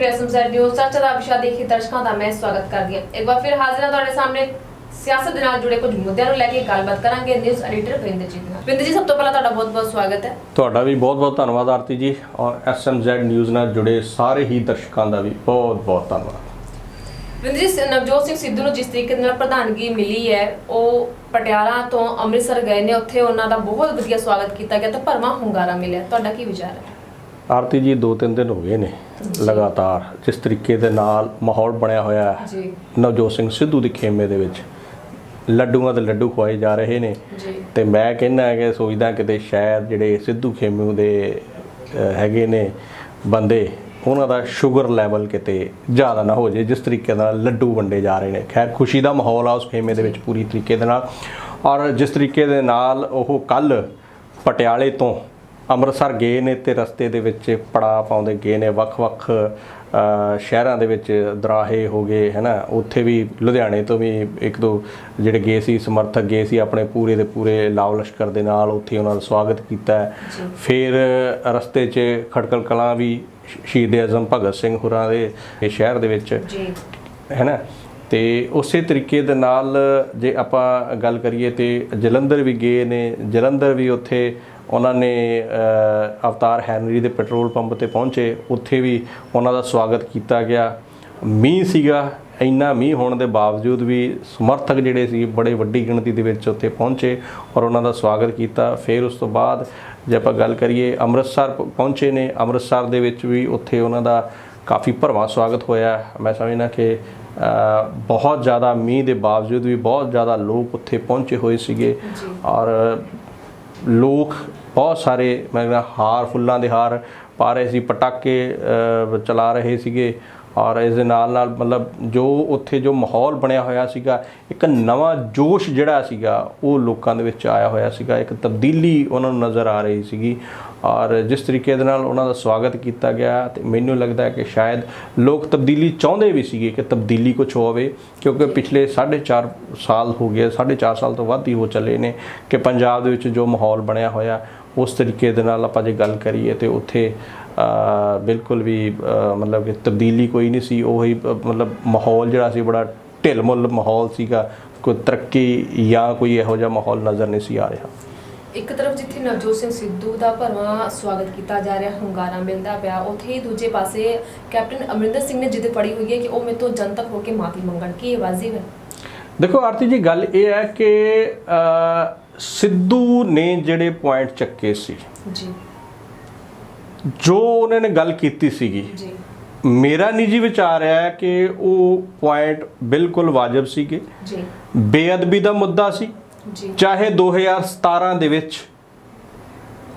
ਰਹੇ SMZ news ਚਰਚਾ ਦਾ ਵਿਸ਼ਾ ਦੇਖੀ ਦਰਸ਼ਕਾਂ ਦਾ ਮੈਂ ਸਵਾਗਤ ਕਰਦੀ ਹਾਂ। ਇੱਕ ਵਾਰ ਫਿਰ ਹਾਜ਼ਰ ਹਾਂ ਤੁਹਾਡੇ ਸਾਹਮਣੇ। ਸਿਆਸਤ ਦੇ ਨਾਲ ਜੁੜੇ ਕੁਝ ਮੁੱਦਿਆਂ ਨੂੰ ਲੈ ਕੇ ਗੱਲਬਾਤ ਕਰਾਂਗੇ ਨਿਊਜ਼ ਐਡੀਟਰ ਵਰਿੰਦਰਜੀਤ ਨਾਲ। ਵਰਿੰਦਰ ਜੀ ਸਭ ਤੋਂ ਪਹਿਲਾਂ ਤੁਹਾਡਾ ਬਹੁਤ-ਬਹੁਤ ਸਵਾਗਤ ਹੈ। ਤੁਹਾਡਾ ਵੀ ਬਹੁਤ-ਬਹੁਤ ਧੰਨਵਾਦ ਆਰਤੀ ਜੀ ਔਰ ਐਸਐਮਜ਼ੈਡ ਨਿਊਜ਼ ਨਾਲ ਜੁੜੇ ਸਾਰੇ ਹੀ ਦਰਸ਼ਕਾਂ ਦਾ ਵੀ ਬਹੁਤ-ਬਹੁਤ ਧੰਨਵਾਦ। ਵਰਿੰਦਰ ਜੀ ਨਵਜੋਤ ਸਿੰਘ ਸਿੱਧੂ ਨੂੰ ਜਿਸ ਤਰੀਕੇ ਨਾਲ ਪ੍ਰਧਾਨਗੀ ਮਿਲੀ ਹੈ ਉਹ ਪਟਿਆਲਾ ਤੋਂ ਅੰਮ੍ਰਿਤਸਰ ਗਏ ਨੇ। ਉੱਥੇ ਉਹਨਾਂ ਦਾ ਬਹੁਤ ਵਧੀਆ ਸਵਾਗਤ ਕੀਤਾ ਗਿਆ ਤੇ ਭਰਵਾਂ ਹੁੰਗਾਰਾ ਮਿਲਿਆ। ਤੁਹਾਡਾ ਕੀ ਵਿਚਾਰ ਹੈ? ਆਰਤੀ ਜੀ ਦੋ ਤਿੰਨ ਦਿਨ ਹੋ ਗਏ ਨੇ ਲਗਾਤਾਰ। ਜਿਸ ਤਰੀਕੇ ਦੇ ਨਾਲ ਮਾਹੌਲ ਬਣਿਆ ਹੋਇਆ ਹੈ ਜੀ। ਨਵਜੋਤ ਸਿੰਘ ਸਿੱਧੂ ਦੇ ਖੇਮੇ ਦੇ ਵਿੱਚ। ਲੱਡੂਆਂ ਦੇ ਲੱਡੂ ਖਵਾਏ ਜਾ ਰਹੇ ਨੇ। ਜੀ। ਤੇ ਮੈਂ ਕਹਿੰਦਾ ਕਿ ਸੋਚਦਾ ਕਿਤੇ ਸ਼ਾਇਦ ਜਿਹੜੇ ਸਿੱਧੂ ਖੇਮੂ ਦੇ ਹੈਗੇ ਨੇ ਬੰਦੇ ਉਹਨਾਂ ਦਾ ਸ਼ੂਗਰ ਲੈਵਲ ਕਿਤੇ ਜ਼ਿਆਦਾ ਨਾ ਹੋ ਜੇ ਜਿਸ ਤਰੀਕੇ ਨਾਲ ਲੱਡੂ ਵੰਡੇ ਜਾ ਰਹੇ ਨੇ। ਖੈਰ ਖੁਸ਼ੀ ਦਾ ਮਾਹੌਲ ਆ ਉਸ ਖੇਮੇ ਦੇ ਵਿੱਚ ਪੂਰੀ ਤਰੀਕੇ ਦੇ ਨਾਲ। ਔਰ ਜਿਸ ਤਰੀਕੇ ਦੇ ਨਾਲ ਉਹ ਕੱਲ ਪਟਿਆਲੇ ਤੋਂ ਅੰਮ੍ਰਿਤਸਰ ਗਏ ਨੇ ਤੇ ਰਸਤੇ ਦੇ ਵਿੱਚ ਪੜਾ ਪਾਉਂਦੇ ਗਏ ਨੇ ਵੱਖ-ਵੱਖ ਸ਼ਹਿਰਾਂ ਦੇ ਵਿੱਚ ਦਰਾਹੇ ਹੋ ਗਏ ਹੈਨਾ? ਉੱਥੇ ਵੀ ਲੁਧਿਆਣੇ ਤੋਂ ਵੀ ਇੱਕ ਦੋ ਜਿਹੜੇ ਗਏ ਸੀ ਸਮਰਥਕ ਗਏ ਸੀ ਆਪਣੇ ਪੂਰੇ ਦੇ ਪੂਰੇ ਲਾਵ ਲਸ਼ਕਰ ਦੇ ਨਾਲ ਉੱਥੇ ਉਹਨਾਂ ਦਾ ਸਵਾਗਤ ਕੀਤਾ। ਫਿਰ ਰਸਤੇ 'ਚ ਖੜਕਲ ਕਲਾਂ ਵੀ ਸ਼ਹੀਦ ਆਜ਼ਮ ਭਗਤ ਸਿੰਘ ਹੁਰਾਂ ਦੇ ਇਹ ਸ਼ਹਿਰ ਦੇ ਵਿੱਚ ਜੀ। ਹੈ ਨਾ ਤੇ ਉਸੇ ਤਰੀਕੇ ਦੇ ਨਾਲ ਜੇ ਆਪਾਂ ਗੱਲ ਕਰੀਏ ਤੇ ਜਲੰਧਰ ਵੀ ਗਏ ਨੇ ਜਲੰਧਰ ਵੀ ਉੱਥੇ ਉਹਨਾਂ ਨੇ ਅਵਤਾਰ ਹੈਨਰੀ ਦੇ ਪੈਟਰੋਲ ਪੰਪ ਤੇ ਪਹੁੰਚੇ। ਉੱਥੇ ਵੀ ਉਹਨਾਂ ਦਾ ਸਵਾਗਤ ਕੀਤਾ ਗਿਆ। ਮੀਂਹ ਸੀਗਾ। ਇੰਨਾ ਮੀਂਹ ਹੋਣ ਦੇ ਬਾਵਜੂਦ ਵੀ ਸਮਰਥਕ ਜਿਹੜੇ ਸੀ ਬੜੇ ਵੱਡੀ ਗਿਣਤੀ ਦੇ ਵਿੱਚ ਉੱਥੇ ਪਹੁੰਚੇ ਔਰ ਉਹਨਾਂ ਦਾ ਸਵਾਗਤ ਕੀਤਾ। ਫਿਰ ਉਸ ਤੋਂ ਬਾਅਦ ਜੇ ਆਪਾਂ ਗੱਲ ਕਰੀਏ ਅੰਮ੍ਰਿਤਸਰ ਪਹੁੰਚੇ ਨੇ। ਅੰਮ੍ਰਿਤਸਰ ਦੇ ਵਿੱਚ ਵੀ ਉੱਥੇ ਉਹਨਾਂ ਦਾ ਕਾਫੀ ਭਰਵਾਂ ਸਵਾਗਤ ਹੋਇਆ। ਮੈਂ ਸਮਝਦਾ ਕਿ ਬਹੁਤ ਜ਼ਿਆਦਾ ਮੀਂਹ ਦੇ ਬਾਵਜੂਦ ਵੀ ਬਹੁਤ ਜ਼ਿਆਦਾ ਲੋਕ ਉੱਥੇ ਪਹੁੰਚੇ ਹੋਏ ਸੀਗੇ। ਔਰ ਲੋਕ ਬਹੁਤ ਸਾਰੇ, ਮੈਂ ਕਹਿੰਦਾ ਹਾਰ, ਫੁੱਲਾਂ ਦੇ ਹਾਰ ਪਾ ਰਹੇ ਸੀ, ਪਟਾਕੇ ਚਲਾ ਰਹੇ ਸੀਗੇ। ਔਰ ਇਸ ਦੇ ਨਾਲ ਨਾਲ ਮਤਲਬ ਜੋ ਉੱਥੇ ਜੋ ਮਾਹੌਲ ਬਣਿਆ ਹੋਇਆ ਸੀਗਾ, ਇੱਕ ਨਵਾਂ ਜੋਸ਼ ਜਿਹੜਾ ਸੀਗਾ, ਉਹ ਲੋਕਾਂ ਦੇ ਵਿੱਚ ਆਇਆ ਹੋਇਆ ਸੀਗਾ, ਇੱਕ ਤਬਦੀਲੀ ਉਹਨਾਂ ਨੂੰ ਨਜ਼ਰ ਆ ਰਹੀ ਸੀਗੀ। ਔਰ ਜਿਸ ਤਰੀਕੇ ਦੇ ਨਾਲ ਉਹਨਾਂ ਦਾ ਸਵਾਗਤ ਕੀਤਾ ਗਿਆ ਤੇ ਮੈਨੂੰ ਲੱਗਦਾ ਹੈ ਕਿ ਸ਼ਾਇਦ ਲੋਕ ਤਬਦੀਲੀ ਚਾਹੁੰਦੇ ਵੀ ਸੀਗੇ ਕਿ ਤਬਦੀਲੀ ਕੁਝ ਹੋਵੇ, ਕਿਉਂਕਿ ਪਿਛਲੇ 4.5 ਸਾਲ ਹੋ ਗਏ 4.5 ਸਾਲ ਤੋਂ ਵੱਧ ਹੀ ਹੋ ਚੱਲੇ ਨੇ ਕਿ ਪੰਜਾਬ ਦੇ ਵਿੱਚ ਜੋ ਮਾਹੌਲ ਬਣਿਆ ਹੋਇਆ, ਉਸ ਤਰੀਕੇ ਦੇ ਨਾਲ ਆਪਾਂ ਜੇ ਗੱਲ ਕਰੀਏ ਤੇ ਉੱਥੇ ਬਿਲਕੁਲ ਵੀ ਮਤਲਬ ਕਿ ਤਬਦੀਲੀ ਕੋਈ ਨਹੀਂ ਸੀ। ਉਹੀ ਮਤਲਬ ਮਾਹੌਲ ਜਿਹੜਾ ਸੀ ਬੜਾ ਢਿਲਮੁਲ ਮਾਹੌਲ ਸੀਗਾ। ਕੋਈ ਤਰੱਕੀ ਜਾਂ ਕੋਈ ਇਹੋ ਜਿਹਾ ਮਾਹੌਲ ਨਜ਼ਰ ਨਹੀਂ ਸੀ ਆ ਰਿਹਾ। ਇੱਕ ਤਰਫ ਜਿੱਥੇ ਨਵਜੋਤ ਸਿੰਘ ਸਿੱਧੂ ਦਾ ਭਰਵਾਂ ਸਵਾਗਤ ਕੀਤਾ ਜਾ ਰਿਹਾ ਹੁੰਗਾਰਾ ਮਿਲਦਾ ਪਿਆ ਉੱਥੇ ਹੀ ਦੂਜੇ ਪਾਸੇ ਕੈਪਟਨ ਅਮਰਿੰਦਰ ਸਿੰਘ ਨੇ ਜਿੱਦ ਫੜੀ ਹੋਈ ਹੈ ਕਿ ਉਹ ਮੇਰੇ ਤੋਂ ਜਨਤਕ ਹੋ ਕੇ ਮਾਫੀ ਮੰਗਣ। ਕੀ ਇਹ ਵਾਜਿਬ ਹੈ? ਦੇਖੋ ਆਰਤੀ ਜੀ ਗੱਲ ਇਹ ਹੈ ਕਿ ਸਿੱਧੂ ਨੇ ਜਿਹੜੇ ਪੁਆਇੰਟ ਚੱਕੇ ਸੀ ਜੀ। ਜੋ ਉਹਨਾਂ ਨੇ ਗੱਲ ਕੀਤੀ ਸੀਗੀ ਜੀ। ਮੇਰਾ ਨਿੱਜੀ ਵਿਚਾਰ ਹੈ ਕਿ ਉਹ ਪੁਆਇੰਟ ਬਿਲਕੁਲ ਵਾਜਬ ਸੀਗੇ। ਜੀ। ਬੇਅਦਬੀ ਦਾ ਮੁੱਦਾ ਸੀ। ਜੀ। ਚਾਹੇ 2017 ਦੇ ਵਿੱਚ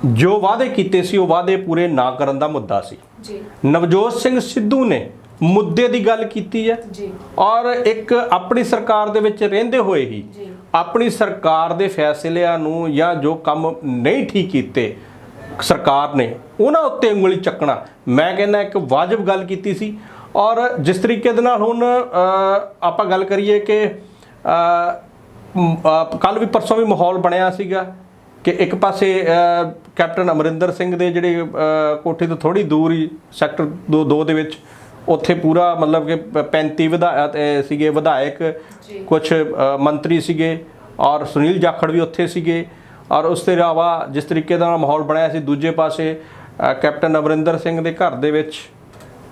ਜੋ ਵਾਅਦੇ ਕੀਤੇ ਸੀ ਉਹ ਵਾਅਦੇ ਪੂਰੇ ਨਾ ਕਰਨ ਦਾ ਮੁੱਦਾ ਸੀ। ਜੀ। ਨਵਜੋਤ ਸਿੰਘ ਸਿੱਧੂ ਨੇ ਮੁੱਦੇ ਦੀ ਗੱਲ ਕੀਤੀ ਹੈ। ਜੀ। ਔਰ ਇੱਕ ਆਪਣੀ ਸਰਕਾਰ ਦੇ ਵਿੱਚ ਰਹਿੰਦੇ ਹੋਏ ਹੀ ਜੀ। ਆਪਣੀ ਸਰਕਾਰ ਦੇ ਫੈਸਲਿਆਂ ਨੂੰ ਜਾਂ ਜੋ ਕੰਮ ਨਹੀਂ ਠੀਕ ਕੀਤੇ ਸਰਕਾਰ ਨੇ ਉਹਨਾਂ ਉੱਤੇ ਉਂਗਲੀ ਚੱਕਣਾ ਮੈਂ ਕਹਿੰਦਾ ਇੱਕ ਵਾਜਬ ਗੱਲ ਕੀਤੀ ਸੀ ਔਰ ਜਿਸ ਤਰੀਕੇ ਦੇ ਨਾਲ ਹੁਣ ਆਪਾਂ ਗੱਲ ਕਰੀਏ ਕਿ ਕੱਲ ਵੀ ਪਰਸੋਂ ਵੀ ਮਾਹੌਲ ਬਣਿਆ ਸੀਗਾ ਕਿ ਇੱਕ ਪਾਸੇ ਕੈਪਟਨ ਅਮਰਿੰਦਰ ਸਿੰਘ ਦੇ ਜਿਹੜੇ ਕੋਠੇ ਤੋਂ ਥੋੜੀ ਦੂਰ ਹੀ ਸੈਕਟਰ 2 2 ਦੇ ਵਿੱਚ ਉੱਥੇ ਪੂਰਾ ਮਤਲਬ ਕਿ ਪ- 35 ਵਿਧਾਇਕ ਸੀਗੇ ਵਿਧਾਇਕ। ਕੁਝ ਮੰਤਰੀ ਸੀਗੇ ਔਰ ਸੁਨੀਲ ਜਾਖੜ ਵੀ ਉੱਥੇ ਸੀਗੇ ਔਰ ਉਸ ਤੋਂ ਇਲਾਵਾ ਜਿਸ ਤਰੀਕੇ ਦਾ ਮਾਹੌਲ ਬਣਿਆ ਸੀ ਦੂਜੇ ਪਾਸੇ ਕੈਪਟਨ ਅਮਰਿੰਦਰ ਸਿੰਘ ਦੇ ਘਰ ਦੇ ਵਿੱਚ